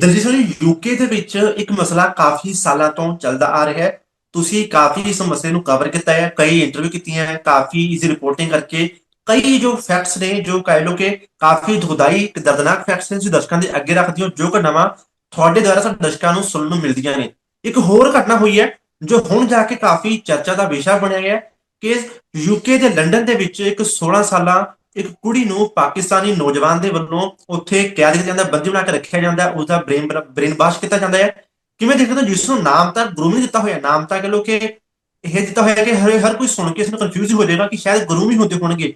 ਦਰਜੀਤ ਜੀ ਯੂਕੇ ਦੇ ਵਿੱਚ ਇੱਕ ਮਸਲਾ ਕਾਫੀ ਸਾਲਾਂ ਤੋਂ ਚੱਲਦਾ ਆ ਰਿਹਾ ਹੈ। ਤੁਸੀਂ ਕਾਫੀ ਇਸ ਮਸਲੇ ਨੂੰ ਕਵਰ ਕੀਤਾ ਹੈ, ਕਈ ਇੰਟਰਵਿਊ ਕੀਤੀਆਂ ਹੈ, ਕਾਫੀ ਇਸ ਰਿਪੋਰਟਿੰਗ ਕਰਕੇ ਕਈ ਜੋ ਫੈਕਟਸ ਨੇ, ਜੋ ਕਹਿ ਲੋ ਕਿ ਕਾਫੀ ਦੁਖਦਾਈ ਤੇ ਦਰਦਨਾਕ ਫੈਕਟਸ ਨੇ, ਤੁਸੀਂ ਦਰਸ਼ਕਾਂ ਦੇ ਅੱਗੇ ਰੱਖਦੇ ਹੋ, ਜੋ ਘਟਨਾਵਾਂ ਤੁਹਾਡੇ ਦੁਆਰਾ ਸਾਡੇ ਦਰਸ਼ਕਾਂ ਨੂੰ ਸੁਣਨ ਨੂੰ ਮਿਲਦੀਆਂ ਨੇ। ਇੱਕ ਹੋਰ ਘਟਨਾ ਹੋਈ ਹੈ, ਜੋ ਹੁਣ ਜਾ ਕੇ ਕਾਫੀ ਚਰਚਾ ਦਾ ਵਿਸ਼ਾ ਬਣਿਆ ਗਿਆ ਹੈ, ਕਿ ਯੂਕੇ ਦੇ ਲੰਡਨ ਦੇ ਵਿੱਚ ਇੱਕ 16 ਸਾਲਾਂ ਇੱਕ ਕੁੜੀ ਨੂੰ ਪਾਕਿਸਤਾਨੀ ਨੌਜਵਾਨ ਦੇ ਵੱਲੋਂ ਉੱਥੇ ਕੈਦ ਕੀਤਾ ਜਾਂਦਾ, ਬੰਦੀ ਬਣਾ ਕੇ ਰੱਖਿਆ ਜਾਂਦਾ ਉਸ ਦਾ ਬ੍ਰੇਨ ਬ੍ਰੇਨ ਵਾਸ਼ ਕੀਤਾ ਜਾਂਦਾ ਹੈ। ਕਿਵੇਂ ਦੇਖਦੇ ਹੋ ਜਿਸ ਨੂੰ ਨਾਮ ਤਾਂ ਗਰੂਮਿੰਗ ਦਿੱਤਾ ਹੋਇਆ, ਨਾਮ ਤਾਂ ਕਹ ਲੋ ਕਿ ਇਹ ਦਿੱਤਾ ਹੋਇਆ ਕਿ ਹਰ ਹਰ ਕੋਈ ਸੁਣ ਕੇ ਇਸ ਨੂੰ ਕਨਫਿਊਜ਼ ਹੋ ਜਾਏਗਾ ਕਿ ਸ਼ਾਇਦ ਗਰੂਮਿੰਗ ਹੁੰਦੇ ਹੋਣਗੇ।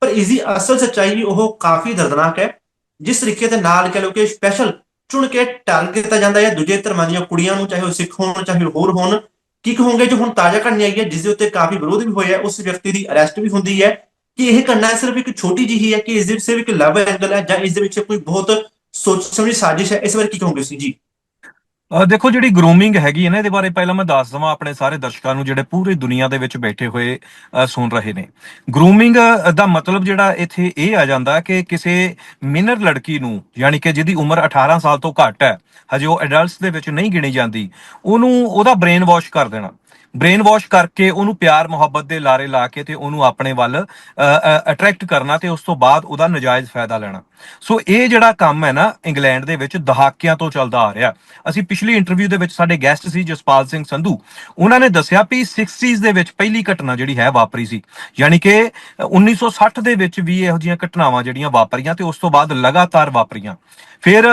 ਪਰ ਇਸ ਦੀ ਅਸਲ ਸੱਚਾਈ ਉਹ ਕਾਫੀ ਦਰਦਨਾਕ ਹੈ। ਜਿਸ ਤਰੀਕੇ ਦੇ ਨਾਲ ਕਹ ਲੋ ਕਿ ਸਪੈਸ਼ਲ ਚੁਣ ਕੇ ਟਾਰਗੇਟ ਕੀਤਾ ਜਾਂਦਾ ਹੈ, ਦੂਜੇ ਧਰਮਾਂ ਦੀਆਂ ਕੁੜੀਆਂ ਨੂੰ, ਚਾਹੇ ਉਹ ਸਿੱਖ ਹੋਣ, ਚਾਹੇ ਹੋਰ ਹੋਣ ਕੀ ਕਹੋਗੇ ਜੋ ਹੁਣ ਤਾਜ਼ਾ ਘਟਨਾ ਆਈ ਹੈ ਜਿਸ ਦੇ ਉੱਤੇ ਕਾਫੀ ਵਿਰੋਧ ਵੀ ਹੋਇਆ ਉਸ ਵਿਅਕਤੀ ਦੀ ਅਰੈਸਟ ਵੀ ਹੁੰਦੀ ਹੈ। ਕਿ ਇਹ ਘਟਨਾ ਸਿਰਫ ਇੱਕ ਛੋਟੀ ਜਿਹੀ ਹੈ ਕਿ ਇਸ ਦੇ ਸਿਰਫ ਇੱਕ ਲਵ ਐਂਗਲ ਹੈ ਜਾਂ ਇਸ ਦੇ ਵਿੱਚ ਕੋਈ ਬਹੁਤ ਸੋਚ ਸਮਝੀ ਸਾਜ਼ਿਸ਼ ਹੈ ਇਸ ਬਾਰੇ ਕੀ ਕਹੋਗੇ ਤੁਸੀਂ? ਜੀ। ਦੇਖੋ ਜਿਹੜੀ ਗਰੂਮਿੰਗ ਹੈਗੀ ਹੈ ਨਾ ਇਹਦੇ ਬਾਰੇ ਪਹਿਲਾਂ ਮੈਂ ਦੱਸ ਦਵਾਂ ਆਪਣੇ ਸਾਰੇ ਦਰਸ਼ਕਾਂ ਨੂੰ ਜਿਹੜੇ ਪੂਰੀ ਦੁਨੀਆ ਦੇ ਵਿੱਚ ਬੈਠੇ ਹੋਏ ਅ, ਸੁਣ ਰਹੇ ਨੇ। ਗਰੂਮਿੰਗ ਦਾ ਮਤਲਬ ਜਿਹੜਾ ਇੱਥੇ ਇਹ ਆ ਜਾਂਦਾ ਕਿ ਕਿਸੇ ਮਿਨਰ ਲੜਕੀ ਨੂੰ ਯਾਨੀ ਕਿ ਜਿਹਦੀ ਉਮਰ 18 ਸਾਲ ਤੋਂ ਘੱਟ ਹੈ ਹਜੇ ਉਹ ਐਡਲਟਸ ਦੇ ਵਿੱਚ ਨਹੀਂ ਗਿਣੀ ਜਾਂਦੀ ਉਹਨੂੰ ਉਹਦਾ ਬ੍ਰੇਨ ਵਾਸ਼ ਕਰ ਦੇਣਾ। ਬ੍ਰੇਨ ਵਾਸ਼ ਕਰਕੇ ਉਹਨੂੰ ਪਿਆਰ, ਮੁਹੱਬਤ ਦੇ ਲਾਰੇ ਲਾ ਕੇ ਤੇ ਉਹਨੂੰ ਆਪਣੇ ਵੱਲ ਅਟਰੈਕਟ ਕਰਨਾ ਤੇ ਉਸ ਤੋਂ ਬਾਅਦ ਉਹਦਾ ਨਜਾਇਜ਼ ਫਾਇਦਾ ਲੈਣਾ। ਸੋ ਇਹ ਜਿਹੜਾ ਕੰਮ ਹੈ ਨਾ ਇੰਗਲੈਂਡ ਦੇ ਵਿੱਚ ਦਹਾਕਿਆਂ ਤੋਂ ਚੱਲਦਾ ਆ ਰਿਹਾ। ਅਸੀਂ ਪਿਛਲੀ ਇੰਟਰਵਿਊ ਦੇ ਵਿੱਚ ਸਾਡੇ ਗੈਸਟ ਸੀ ਜਸਪਾਲ ਸਿੰਘ ਸੰਧੂ। ਉਹਨਾਂ ਨੇ ਦੱਸਿਆ ਵੀ 60s ਦੇ ਵਿੱਚ ਪਹਿਲੀ ਘਟਨਾ ਜਿਹੜੀ ਹੈ ਵਾਪਰੀ ਸੀ। ਯਾਨੀ ਕਿ 1960 ਦੇ ਵਿੱਚ ਵੀ ਇਹੋ ਜਿਹੀਆਂ ਘਟਨਾਵਾਂ ਜਿਹੜੀਆਂ ਵਾਪਰੀਆਂ ਤੇ ਉਸ ਤੋਂ ਬਾਅਦ ਲਗਾਤਾਰ ਵਾਪਰੀਆਂ। ਫਿਰ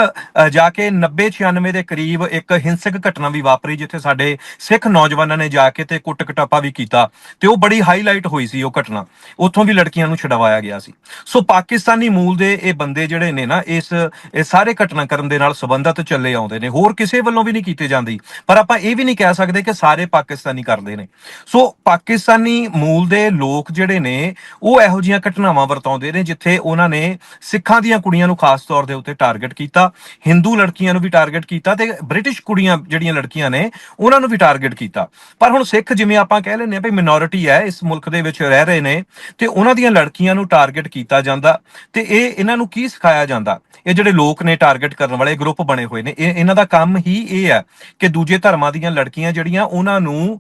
ਜਾ ਕੇ 90 96 ਦੇ ਕਰੀਬ ਇੱਕ ਹਿੰਸਕ ਘਟਨਾ ਵੀ ਵਾਪਰੀ ਜਿੱਥੇ ਸਾਡੇ ਸਿੱਖ ਨੌਜਵਾਨਾਂ ਨੇ ਜਾ ਕੇ ਤੇ ਕੁੱਟ ਕਟਾਪਾ ਵੀ ਕੀਤਾ ਤੇ ਉਹ ਬੜੀ ਹਾਈਲਾਈਟ ਹੋਈ ਸੀ ਉਹ ਘਟਨਾ। ਉੱਥੋਂ ਵੀ ਲੜਕੀਆਂ ਨੂੰ ਛਡਵਾਇਆ ਗਿਆ ਸੀ। ਸੋ ਪਾਕਿਸਤਾਨੀ ਮੂਲ ਦੇ ਇਹ ਬੰਦੇ ਜਿਹੜੇ ਨੇ ਨਾ, ਇਸ, ਇਹ ਸਾਰੇ ਘਟਨਾਕ੍ਰਮ ਦੇ ਨਾਲ ਸੰਬੰਧਿਤ ਚੱਲੇ ਆਉਂਦੇ ਨੇ। ਹੋਰ ਕਿਸੇ ਵੱਲੋਂ ਵੀ ਨਹੀਂ ਕੀਤੇ ਜਾਂਦੀ। ਪਰ ਆਪਾਂ ਇਹ ਵੀ ਨਹੀਂ ਕਹਿ ਸਕਦੇ ਕਿ ਸਾਰੇ ਪਾਕਿਸਤਾਨੀ ਕਰਦੇ ਨੇ। ਸੋ ਪਾਕਿਸਤਾਨੀ ਮੂਲ ਦੇ ਲੋਕ ਜਿਹੜੇ ਨੇ, ਉਹ ਇਹੋ ਜਿਹੀਆਂ ਘਟਨਾਵਾਂ ਵਰਤਾਉਂਦੇ ਨੇ, ਜਿੱਥੇ ਉਹਨਾਂ ਨੇ ਸਿੱਖਾਂ ਦੀਆਂ ਕੁੜੀਆਂ ਨੂੰ ਖਾਸ ਤੌਰ ਦੇ ਉੱਤੇ ਟਾਰਗੇਟ ਕੀਤਾ ਹਿੰਦੂ ਲੜਕੀਆਂ ਨੂੰ ਵੀ ਟਾਰਗੇਟ ਕੀਤਾ ਤੇ ਬ੍ਰਿਟਿਸ਼ ਕੁੜੀਆਂ ਜਿਹੜੀਆਂ ਲੜਕੀਆਂ ਨੇ, ਉਹਨਾਂ ਨੂੰ ਵੀ ਟਾਰਗੇਟ ਕੀਤਾ। ਪਰ ਹੁਣ ਸਿੱਖ ਜਿਵੇਂ ਆਪਾਂ ਕਹਿ ਲੈਂਦੇ ਆ ਵੀ ਮਿਨੋਰਿਟੀ ਹੈ, ਇਸ ਮੁਲਕ ਦੇ ਵਿੱਚ ਰਹਿ ਰਹੇ ਨੇ, ਤੇ ਉਹਨਾਂ ਦੀਆਂ ਲੜਕੀਆਂ ਨੂੰ ਟਾਰਗੇਟ ਕੀਤਾ ਜਾਂਦਾ। ਤੇ ਇਹ ਇਹਨਾਂ ਨੂੰ ਕੀ ਸਿਖਾਇਆ ਜਾਂਦਾ। ਇਹ ਜਿਹੜੇ ਲੋਕ ਨੇ ਟਾਰਗੇਟ ਕਰਨ ਵਾਲੇ ਗਰੁੱਪ ਬਣੇ ਹੋਏ ਨੇ ਇਹ ਇਹਨਾਂ ਦਾ ਕੰਮ ਹੀ ਇਹ ਹੈ ਕਿ ਦੂਜੇ ਧਰਮਾਂ ਦੀਆਂ ਲੜਕੀਆਂ ਜਿਹੜੀਆਂ ਉਹਨਾਂ ਨੂੰ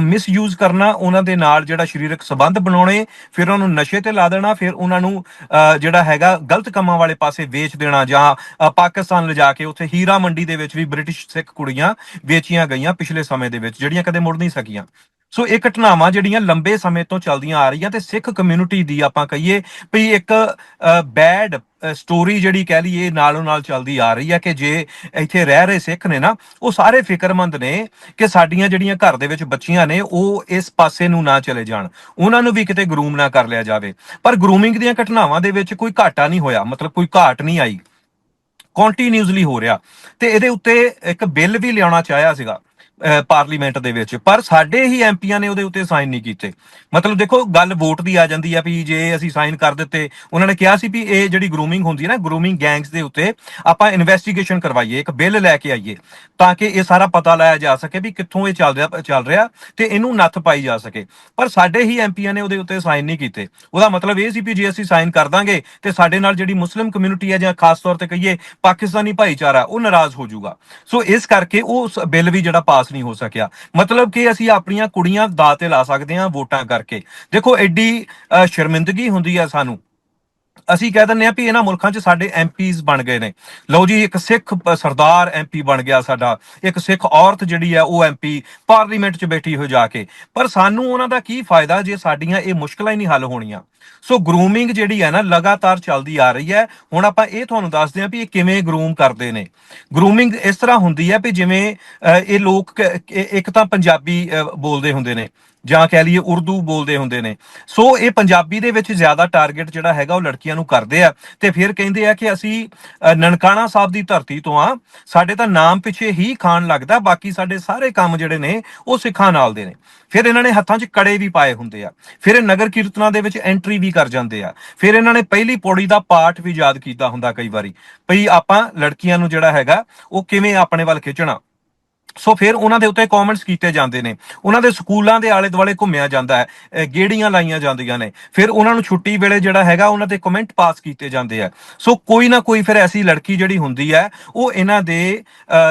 ਮਿਸਯੂਜ਼ ਕਰਨਾ ਉਹਨਾਂ ਦੇ ਨਾਲ ਜਿਹੜਾ ਸਰੀਰਕ ਸੰਬੰਧ ਬਣਾਉਣੇ ਫਿਰ ਉਹਨਾਂ ਨੂੰ ਨਸ਼ੇ ਤੇ ਲਾ ਦੇਣਾ ਫਿਰ ਉਹਨਾਂ ਨੂੰ ਅ, ਜਿਹੜਾ ਹੈਗਾ ਗਲਤ ਕੰਮਾਂ ਵਾਲੇ ਪਾਸੇ ਵੇਚ ਦੇਣਾ ਜਾਂ ਪਾਕਿਸਤਾਨ ਲਿਜਾ ਕੇ ਉੱਥੇ ਹੀਰਾ ਮੰਡੀ ਦੇ ਵਿੱਚ ਵੀ ਬ੍ਰਿਟਿਸ਼ ਸਿੱਖ ਕੁੜੀਆਂ ਵੇਚੀਆਂ ਗਈਆਂ ਪਿਛਲੇ ਸਮੇਂ ਦੇ ਵਿੱਚ ਜਿਹੜੀਆਂ ਕਦੇ ਮੁੜ ਨਹੀਂ ਸਕੀਆਂ। ਸੋ ਇਹ ਘਟਨਾਵਾਂ ਜਿਹੜੀਆਂ ਲੰਬੇ ਸਮੇਂ ਤੋਂ ਚੱਲਦੀਆਂ ਆ ਰਹੀਆਂ ਤੇ ਸਿੱਖ ਕਮਿਊਨਿਟੀ ਦੀ ਆਪਾਂ ਕਹੀਏ ਵੀ ਇੱਕ ਬੈਡ ਸਟੋਰੀ ਜਿਹੜੀ ਕਹਿ ਲਈਏ, ਨਾਲੋਂ ਨਾਲ ਚੱਲਦੀ ਆ ਰਹੀ ਹੈ ਕਿ ਜੇ ਇੱਥੇ ਰਹਿ ਰਹੇ ਸਿੱਖ ਨੇ ਨਾ, ਉਹ ਸਾਰੇ ਫਿਕਰਮੰਦ ਨੇ ਕਿ ਸਾਡੀਆਂ ਜਿਹੜੀਆਂ ਘਰ ਦੇ ਵਿੱਚ ਬੱਚੀਆਂ ਨੇ, ਉਹ ਇਸ ਪਾਸੇ ਨੂੰ ਨਾ ਚਲੇ ਜਾਣ। ਉਹਨਾਂ ਨੂੰ ਵੀ ਕਿਤੇ ਗਰੂਮ ਨਾ ਕਰ ਲਿਆ ਜਾਵੇ। ਪਰ ਗਰੂਮਿੰਗ ਦੀਆਂ ਘਟਨਾਵਾਂ ਦੇ ਵਿੱਚ ਕੋਈ ਘਾਟਾ ਨਹੀਂ ਹੋਇਆ, ਮਤਲਬ ਕੋਈ ਘਾਟ ਨਹੀਂ ਆਈ। ਕੰਟੀਨਿਊਸਲੀ ਹੋ ਰਿਹਾ। ਤੇ ਇਹਦੇ ਉੱਤੇ ਇੱਕ ਬਿੱਲ ਵੀ ਲਿਆਉਣਾ ਚਾਹਿਆ ਸੀਗਾ। ਪਾਰਲੀਮੈਂਟ ਦੇ ਵਿੱਚ। ਪਰ ਸਾਡੇ ਹੀ ਐਮਪੀਆਂ ਨੇ ਉਹਦੇ ਉੱਤੇ ਸਾਈਨ ਨਹੀਂ ਕੀਤੇ। ਮਤਲਬ ਦੇਖੋ, ਗੱਲ ਵੋਟ ਦੀ ਆ ਜਾਂਦੀ ਆ ਵੀ ਜੇ ਅਸੀਂ ਸਾਈਨ ਕਰ ਦਿੱਤੇ, ਉਹਨਾਂ ਨੇ ਕਿਹਾ ਸੀ ਵੀ ਇਹ ਜਿਹੜੀ ਗਰੂਮਿੰਗ ਹੁੰਦੀ ਹੈ ਨਾ ਗਰੂਮਿੰਗ ਗੈਂਗਸ ਦੇ ਉੱਤੇ ਆਪਾਂ ਇਨਵੈਸਟੀਗੇਸ਼ਨ ਕਰਵਾਈਏ, ਇੱਕ ਬਿੱਲ ਲੈ ਕੇ ਆਈਏ, ਤਾਂ ਕਿ ਇਹ ਸਾਰਾ ਪਤਾ ਲਾਇਆ ਜਾ ਸਕੇ ਵੀ ਕਿੱਥੋਂ ਇਹ ਚੱਲ ਰਿਹਾ ਚੱਲ ਰਿਹਾ ਤੇ ਇਹਨੂੰ ਨੱਥ ਪਾਈ ਜਾ ਸਕੇ। ਪਰ ਸਾਡੇ ਹੀ ਐਮਪੀਆਂ ਨੇ ਉਹਦੇ ਉੱਤੇ ਸਾਈਨ ਨਹੀਂ ਕੀਤੇ। ਉਹਦਾ ਮਤਲਬ ਇਹ ਸੀ ਵੀ ਜੇ ਅਸੀਂ ਸਾਈਨ ਕਰ ਦਾਂਗੇ ਤੇ ਸਾਡੇ ਨਾਲ ਜਿਹੜੀ ਮੁਸਲਿਮ ਕਮਿਊਨਿਟੀ ਹੈ ਜਾਂ ਖਾਸ ਤੌਰ ਤੇ ਕਹੀਏ ਪਾਕਿਸਤਾਨੀ ਭਾਈਚਾਰਾ, ਉਹ ਨਾਰਾਜ਼ ਹੋ ਜਾਊਗਾ। ਸੋ ਇਸ ਕਰਕੇ ਉਹ ਬਿੱਲ ਵੀ ਜਿਹੜਾ ਪਾਸ ਨਹੀਂ ਹੋ ਸਕਿਆ। ਮਤਲਬ ਕਿ ਅਸੀਂ ਆਪਣੀਆਂ ਕੁੜੀਆਂ ਦਾਅ ਤੇ ਲਾ ਸਕਦੇ ਹਾਂ ਵੋਟਾਂ ਕਰਕੇ। ਦੇਖੋ ਐਡੀ ਅ, ਸ਼ਰਮਿੰਦਗੀ ਹੁੰਦੀ ਹੈ ਸਾਨੂੰ। ਅਸੀਂ ਕਹਿ ਦਿੰਦੇ ਆ ਵੀ ਇਹਨਾਂ ਮੁਲਕਾਂ 'ਚ ਸਾਡੇ ਐਮਪੀਜ਼ ਬਣ ਗਏ ਨੇ। ਲਓ ਜੀ ਇੱਕ ਸਿੱਖ ਸਰਦਾਰ ਐਮਪੀ ਬਣ ਗਿਆ ਸਾਡਾ। ਇੱਕ ਸਿੱਖ ਔਰਤ ਜਿਹੜੀ ਆ ਉਹ ਐਮਪੀ ਪਾਰਲੀਮੈਂਟ 'ਚ ਬੈਠੀ ਹੋ ਜਾ ਕੇ। ਪਰ ਸਾਨੂੰ ਉਹਨਾਂ ਦਾ ਕੀ ਫਾਇਦਾ ਜੇ ਸਾਡੀਆਂ ਇਹ ਮੁਸ਼ਕਲਾਂ ਹੀ ਨਹੀਂ ਹੱਲ ਹੋਣੀਆਂ। ਸੋ ਗਰੂਮਿੰਗ ਜਿਹੜੀ ਹੈ ਨਾ ਲਗਾਤਾਰ ਚੱਲਦੀ ਆ ਰਹੀ ਹੈ। ਹੁਣ ਆਪਾਂ ਇਹ ਤੁਹਾਨੂੰ ਦੱਸਦੇ ਹਾਂ ਵੀ ਇਹ ਕਿਵੇਂ ਗਰੂਮ ਕਰਦੇ ਨੇ। ਗਰੂਮਿੰਗ ਇਸ ਤਰ੍ਹਾਂ ਹੁੰਦੀ ਹੈ ਵੀ ਜਿਵੇਂ ਅ, ਇਹ ਲੋਕ ਇੱਕ ਤਾਂ ਪੰਜਾਬੀ ਬੋਲਦੇ ਹੁੰਦੇ ਨੇ। ਜਾਂ ਕਹਿ ਲਈਏ ਉਰਦੂ ਬੋਲਦੇ ਹੁੰਦੇ ਨੇ। ਸੋ ਇਹ ਪੰਜਾਬੀ ਦੇ ਵਿੱਚ ਜ਼ਿਆਦਾ ਟਾਰਗੇਟ ਜਿਹੜਾ ਹੈਗਾ ਉਹ ਲੜਕੀਆਂ ਨੂੰ ਕਰਦੇ ਆ। ਤੇ ਫਿਰ ਕਹਿੰਦੇ ਆ ਕਿ ਅਸੀਂ ਨਨਕਾਣਾ ਸਾਹਿਬ ਦੀ ਧਰਤੀ ਤੋਂ ਆ। ਸਾਡੇ ਤਾਂ ਨਾਮ ਪਿੱਛੇ ਹੀ ਖਾਨ ਲੱਗਦਾ, ਬਾਕੀ ਸਾਡੇ ਸਾਰੇ ਕੰਮ ਜਿਹੜੇ ਨੇ ਉਹ ਸਿੱਖਾਂ ਨਾਲ ਦੇ ਨੇ। ਫਿਰ ਇਹਨਾਂ ਨੇ ਹੱਥਾਂ 'ਚ ਕੜੇ ਵੀ ਪਾਏ ਹੁੰਦੇ ਆ। ਫਿਰ ਇਹ ਨਗਰ ਕੀਰਤਨਾਂ ਦੇ ਵਿੱਚ ਐਂਟਰੀ ਵੀ ਕਰ ਜਾਂਦੇ ਆ। ਫਿਰ ਇਹਨਾਂ ਨੇ ਪਹਿਲੀ ਪੌੜੀ ਦਾ ਪਾਠ ਵੀ ਯਾਦ ਕੀਤਾ ਹੁੰਦਾ ਕਈ ਵਾਰੀ। ਭਈ ਆਪਾਂ ਲੜਕੀਆਂ ਨੂੰ ਜਿਹੜਾ ਹੈਗਾ, ਉਹ ਕਿਵੇਂ ਆਪਣੇ ਵੱਲ ਖਿੱਚਣਾ? ਸੋ ਫਿਰ ਉਹਨਾਂ ਦੇ ਉੱਤੇ ਕਮੈਂਟਸ ਕੀਤੇ ਜਾਂਦੇ ਨੇ। ਉਹਨਾਂ ਦੇ ਸਕੂਲਾਂ ਦੇ ਆਲੇ ਦੁਆਲੇ ਘੁੰਮਿਆ ਜਾਂਦਾ ਹੈ ਗੇੜੀਆਂ ਲਾਈਆਂ ਜਾਂਦੀਆਂ ਨੇ। ਫਿਰ ਉਹਨਾਂ ਨੂੰ ਛੁੱਟੀ ਵੇਲੇ ਜਿਹੜਾ ਹੈਗਾ, ਉਹਨਾਂ ਤੇ ਕਮੈਂਟ ਪਾਸ ਕੀਤੇ ਜਾਂਦੇ ਆ। ਸੋ ਕੋਈ ਨਾ ਕੋਈ ਫਿਰ ਐਸੀ ਲੜਕੀ ਜਿਹੜੀ ਹੁੰਦੀ ਹੈ, ਉਹ ਇਹਨਾਂ ਦੇ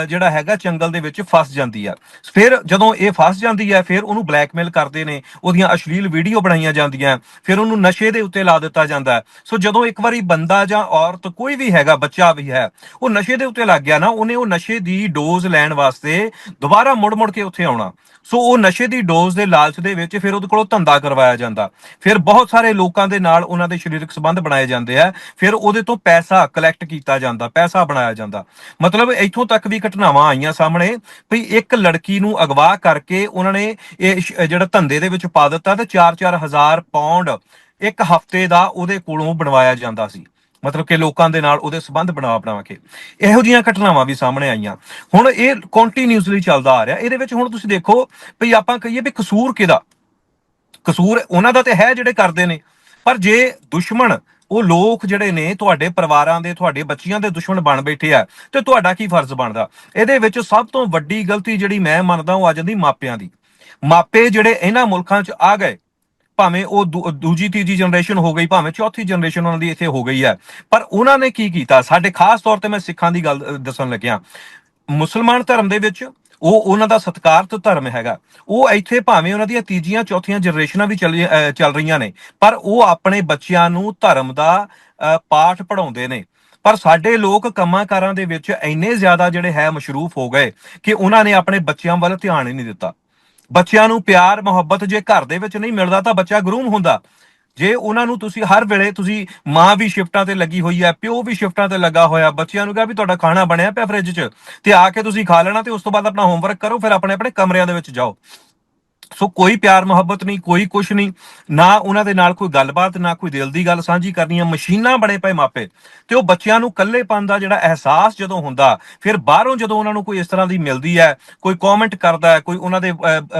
ਜਿਹੜਾ ਹੈਗਾ ਚੰਗਲ ਦੇ ਵਿੱਚ ਫਸ ਜਾਂਦੀ ਆ। ਫਿਰ ਜਦੋਂ ਇਹ ਫਸ ਜਾਂਦੀ ਹੈ, ਫਿਰ ਉਹਨੂੰ ਬਲੈਕਮੇਲ ਕਰਦੇ ਨੇ। ਉਹਦੀਆਂ ਅਸ਼ਲੀਲ ਵੀਡੀਓ ਬਣਾਈਆਂ ਜਾਂਦੀਆਂ। ਫਿਰ ਉਹਨੂੰ ਨਸ਼ੇ ਦੇ ਉੱਤੇ ਲਾ ਦਿੱਤਾ ਜਾਂਦਾ ਸੋ ਜਦੋਂ ਇੱਕ ਵਾਰੀ ਬੰਦਾ ਜਾਂ ਔਰਤ ਕੋਈ ਵੀ ਹੈਗਾ, ਬੱਚਾ ਵੀ ਹੈ, ਉਹ ਨਸ਼ੇ ਦੇ ਉੱਤੇ ਲੱਗ ਗਿਆ ਨਾ, ਉਹਨੇ ਉਹ ਨਸ਼ੇ ਦੀ ਡੋਜ਼ ਲੈਣ ਵਾਸਤੇ ਦੁਬਾਰਾ ਮੁੜ-ਮੁੜ ਕੇ ਉੱਥੇ ਆਉਣਾ। ਸੋ ਉਹ ਨਸ਼ੇ ਦੀ ਡੋਜ਼ ਦੇ ਲਾਲਚ ਦੇ ਵਿੱਚ ਫਿਰ ਉਹਦੇ ਕੋਲੋਂ ਧੰਦਾ ਕਰਵਾਇਆ ਜਾਂਦਾ। ਫਿਰ ਬਹੁਤ ਸਾਰੇ ਲੋਕਾਂ ਦੇ ਨਾਲ ਉਹਨਾਂ ਦੇ ਸਰੀਰਕ ਸੰਬੰਧ ਬਣਾਏ ਜਾਂਦੇ ਆ। ਫਿਰ ਉਹਦੇ ਤੋਂ ਪੈਸਾ ਕਲੈਕਟ ਕੀਤਾ ਜਾਂਦਾ, ਪੈਸਾ ਬਣਾਇਆ ਜਾਂਦਾ। ਮਤਲਬ ਇੱਥੋਂ ਤੱਕ ਵੀ ਘਟਨਾਵਾਂ ਆਈਆਂ ਸਾਹਮਣੇ ਵੀ ਇੱਕ ਲੜਕੀ ਨੂੰ ਅਗਵਾ ਕਰਕੇ ਉਹਨਾਂ ਨੇ ਇਹ ਜਿਹੜਾ ਧੰਦੇ ਦੇ ਵਿੱਚ ਪਾ ਦਿੱਤਾ ਤੇ 4-4 ਹਜ਼ਾਰ ਪਾਉਂਡ ਇੱਕ ਹਫ਼ਤੇ ਦਾ ਉਹਦੇ ਕੋਲੋਂ ਬਣਵਾਇਆ ਜਾਂਦਾ ਸੀ। ਮਤਲਬ ਕਿ ਲੋਕਾਂ ਦੇ ਨਾਲ ਉਹਦੇ ਸਬੰਧ ਬਣਾ ਬਣਾਵਾਂਗੇ। ਇਹੋ ਜੀਆਂ ਘਟਨਾਵਾਂ ਵੀ ਸਾਹਮਣੇ ਆਈਆਂ। ਹੁਣ ਇਹ ਕੰਟੀਨਿਊਸਲੀ ਚੱਲਦਾ ਆ ਰਿਹਾ। ਇਹਦੇ ਵਿੱਚ ਹੁਣ ਤੁਸੀਂ ਦੇਖੋ ਵੀ ਆਪਾਂ ਕਹੀਏ ਵੀ ਕਸੂਰ ਕਿਹਦਾ? ਕਸੂਰ ਉਹਨਾਂ ਦਾ ਤੇ ਹੈ ਜਿਹੜੇ ਕਰਦੇ ਨੇ। ਪਰ ਜੇ ਦੁਸ਼ਮਣ, ਉਹ ਲੋਕ ਜਿਹੜੇ ਨੇ ਤੁਹਾਡੇ ਪਰਿਵਾਰਾਂ ਦੇ, ਤੁਹਾਡੇ ਬੱਚਿਆਂ ਦੇ ਦੁਸ਼ਮਣ ਬਣ ਬੈਠੇ ਆ, ਤੇ ਤੁਹਾਡਾ ਕੀ ਫਰਜ਼ ਬਣਦਾ? ਇਹਦੇ ਵਿੱਚ ਸਭ ਤੋਂ ਵੱਡੀ ਗਲਤੀ ਜਿਹੜੀ ਮੈਂ ਮੰਨਦਾ ਉਹ ਆ ਜਾਂਦੀ ਮਾਪਿਆਂ ਦੀ। ਮਾਪੇ ਜਿਹੜੇ ਇਹਨਾਂ ਮੁਲਕਾਂ 'ਚ ਆ ਗਏ ਭਾਵੇਂ ਉਹ ਦੂ- ਦੂਜੀ ਤੀਜੀ ਜਨਰੇਸ਼ਨ ਹੋ ਗਈ ਭਾਵੇਂ ਚੌਥੀ ਜਨਰੇਸ਼ਨ ਉਹਨਾਂ ਦੀ ਇੱਥੇ ਹੋ ਗਈ ਹੈ। ਪਰ ਉਹਨਾਂ ਨੇ ਕੀ ਕੀਤਾ? ਸਾਡੇ ਖਾਸ ਤੌਰ ਤੇ ਮੈਂ ਸਿੱਖਾਂ ਦੀ ਗੱਲ ਦੱਸਣ ਲੱਗਿਆ। ਮੁਸਲਮਾਨ ਧਰਮ ਦੇ ਵਿੱਚ ਉਹ ਉਹਨਾਂ ਦਾ ਸਤਿਕਾਰਤ ਧਰਮ ਹੈਗਾ। ਉਹ ਇੱਥੇ ਭਾਵੇਂ ਉਹਨਾਂ ਦੀਆਂ ਤੀਜੀਆਂ ਚੌਥੀਆਂ ਜਨਰੇਸ਼ਨਾਂ ਵੀ ਚੱਲ ਚੱਲ ਰਹੀਆਂ ਨੇ ਪਰ ਉਹ ਆਪਣੇ ਬੱਚਿਆਂ ਨੂੰ ਧਰਮ ਦਾ ਅ, ਪਾਠ ਪੜਾਉਂਦੇ ਨੇ। ਪਰ ਸਾਡੇ ਲੋਕ ਕੰਮਾਂ ਕਾਰਾਂ ਦੇ ਵਿੱਚ ਇੰਨੇ ਜ਼ਿਆਦਾ ਜਿਹੜੇ ਹੈ ਮਸ਼ਰੂਫ ਹੋ ਗਏ ਕਿ ਉਹਨਾਂ ਨੇ ਆਪਣੇ ਬੱਚਿਆਂ ਵੱਲ ਧਿਆਨ ਹੀ ਨਹੀਂ ਦਿੱਤਾ। ਬੱਚਿਆਂ ਨੂੰ ਪਿਆਰ, ਮੁਹੱਬਤ ਜੇ ਘਰ ਦੇ ਵਿੱਚ ਨਹੀਂ ਮਿਲਦਾ ਤਾਂ ਬੱਚਾ ਗਰੂਮ ਹੁੰਦਾ। ਜੇ ਉਹਨਾਂ ਨੂੰ ਤੁਸੀਂ ਹਰ ਵੇਲੇ ਤੁਸੀਂ ਮਾਂ ਵੀ ਸ਼ਿਫਟਾਂ ਤੇ ਲੱਗੀ ਹੋਈ ਹੈ, ਪਿਓ ਵੀ ਸ਼ਿਫਟਾਂ ਤੇ ਲੱਗਾ ਹੋਇਆ, ਬੱਚਿਆਂ ਨੂੰ ਕਿਹਾ ਵੀ ਤੁਹਾਡਾ ਖਾਣਾ ਬਣਿਆ ਪਿਆ ਫ੍ਰਿਜ 'ਚ ਤੇ ਆ ਕੇ ਤੁਸੀਂ ਖਾ ਲੈਣਾ ਤੇ ਉਸ ਤੋਂ ਬਾਅਦ ਆਪਣਾ ਹੋਮਵਰਕ ਕਰੋ, ਫਿਰ ਆਪਣੇ ਆਪਣੇ ਕਮਰਿਆਂ ਦੇ ਵਿੱਚ ਜਾਓ। ਸੋ ਕੋਈ ਪਿਆਰ ਮੁਹੱਬਤ ਨਹੀਂ, ਕੋਈ ਕੁਛ ਨਹੀਂ। ਨਾ ਉਹਨਾਂ ਦੇ ਨਾਲ ਕੋਈ ਗੱਲਬਾਤ, ਨਾ ਕੋਈ ਦਿਲ ਦੀ ਗੱਲ ਸਾਂਝੀ ਕਰਨੀ ਹੈ ਮਸ਼ੀਨਾਂ ਬਣੇ ਪਏ ਮਾਪੇ। ਤੇ ਉਹ ਬੱਚਿਆਂ ਨੂੰ ਇਕੱਲੇਪਨ ਦਾ ਜਿਹੜਾ ਅਹਿਸਾਸ ਜਦੋਂ ਹੁੰਦਾ, ਫਿਰ ਬਾਹਰੋਂ ਜਦੋਂ ਉਹਨਾਂ ਨੂੰ ਕੋਈ ਇਸ ਤਰ੍ਹਾਂ ਦੀ ਮਿਲਦੀ ਹੈ, ਕੋਈ ਕਮੈਂਟ ਕਰਦਾ ਹੈ, ਕੋਈ ਉਹਨਾਂ ਦੇ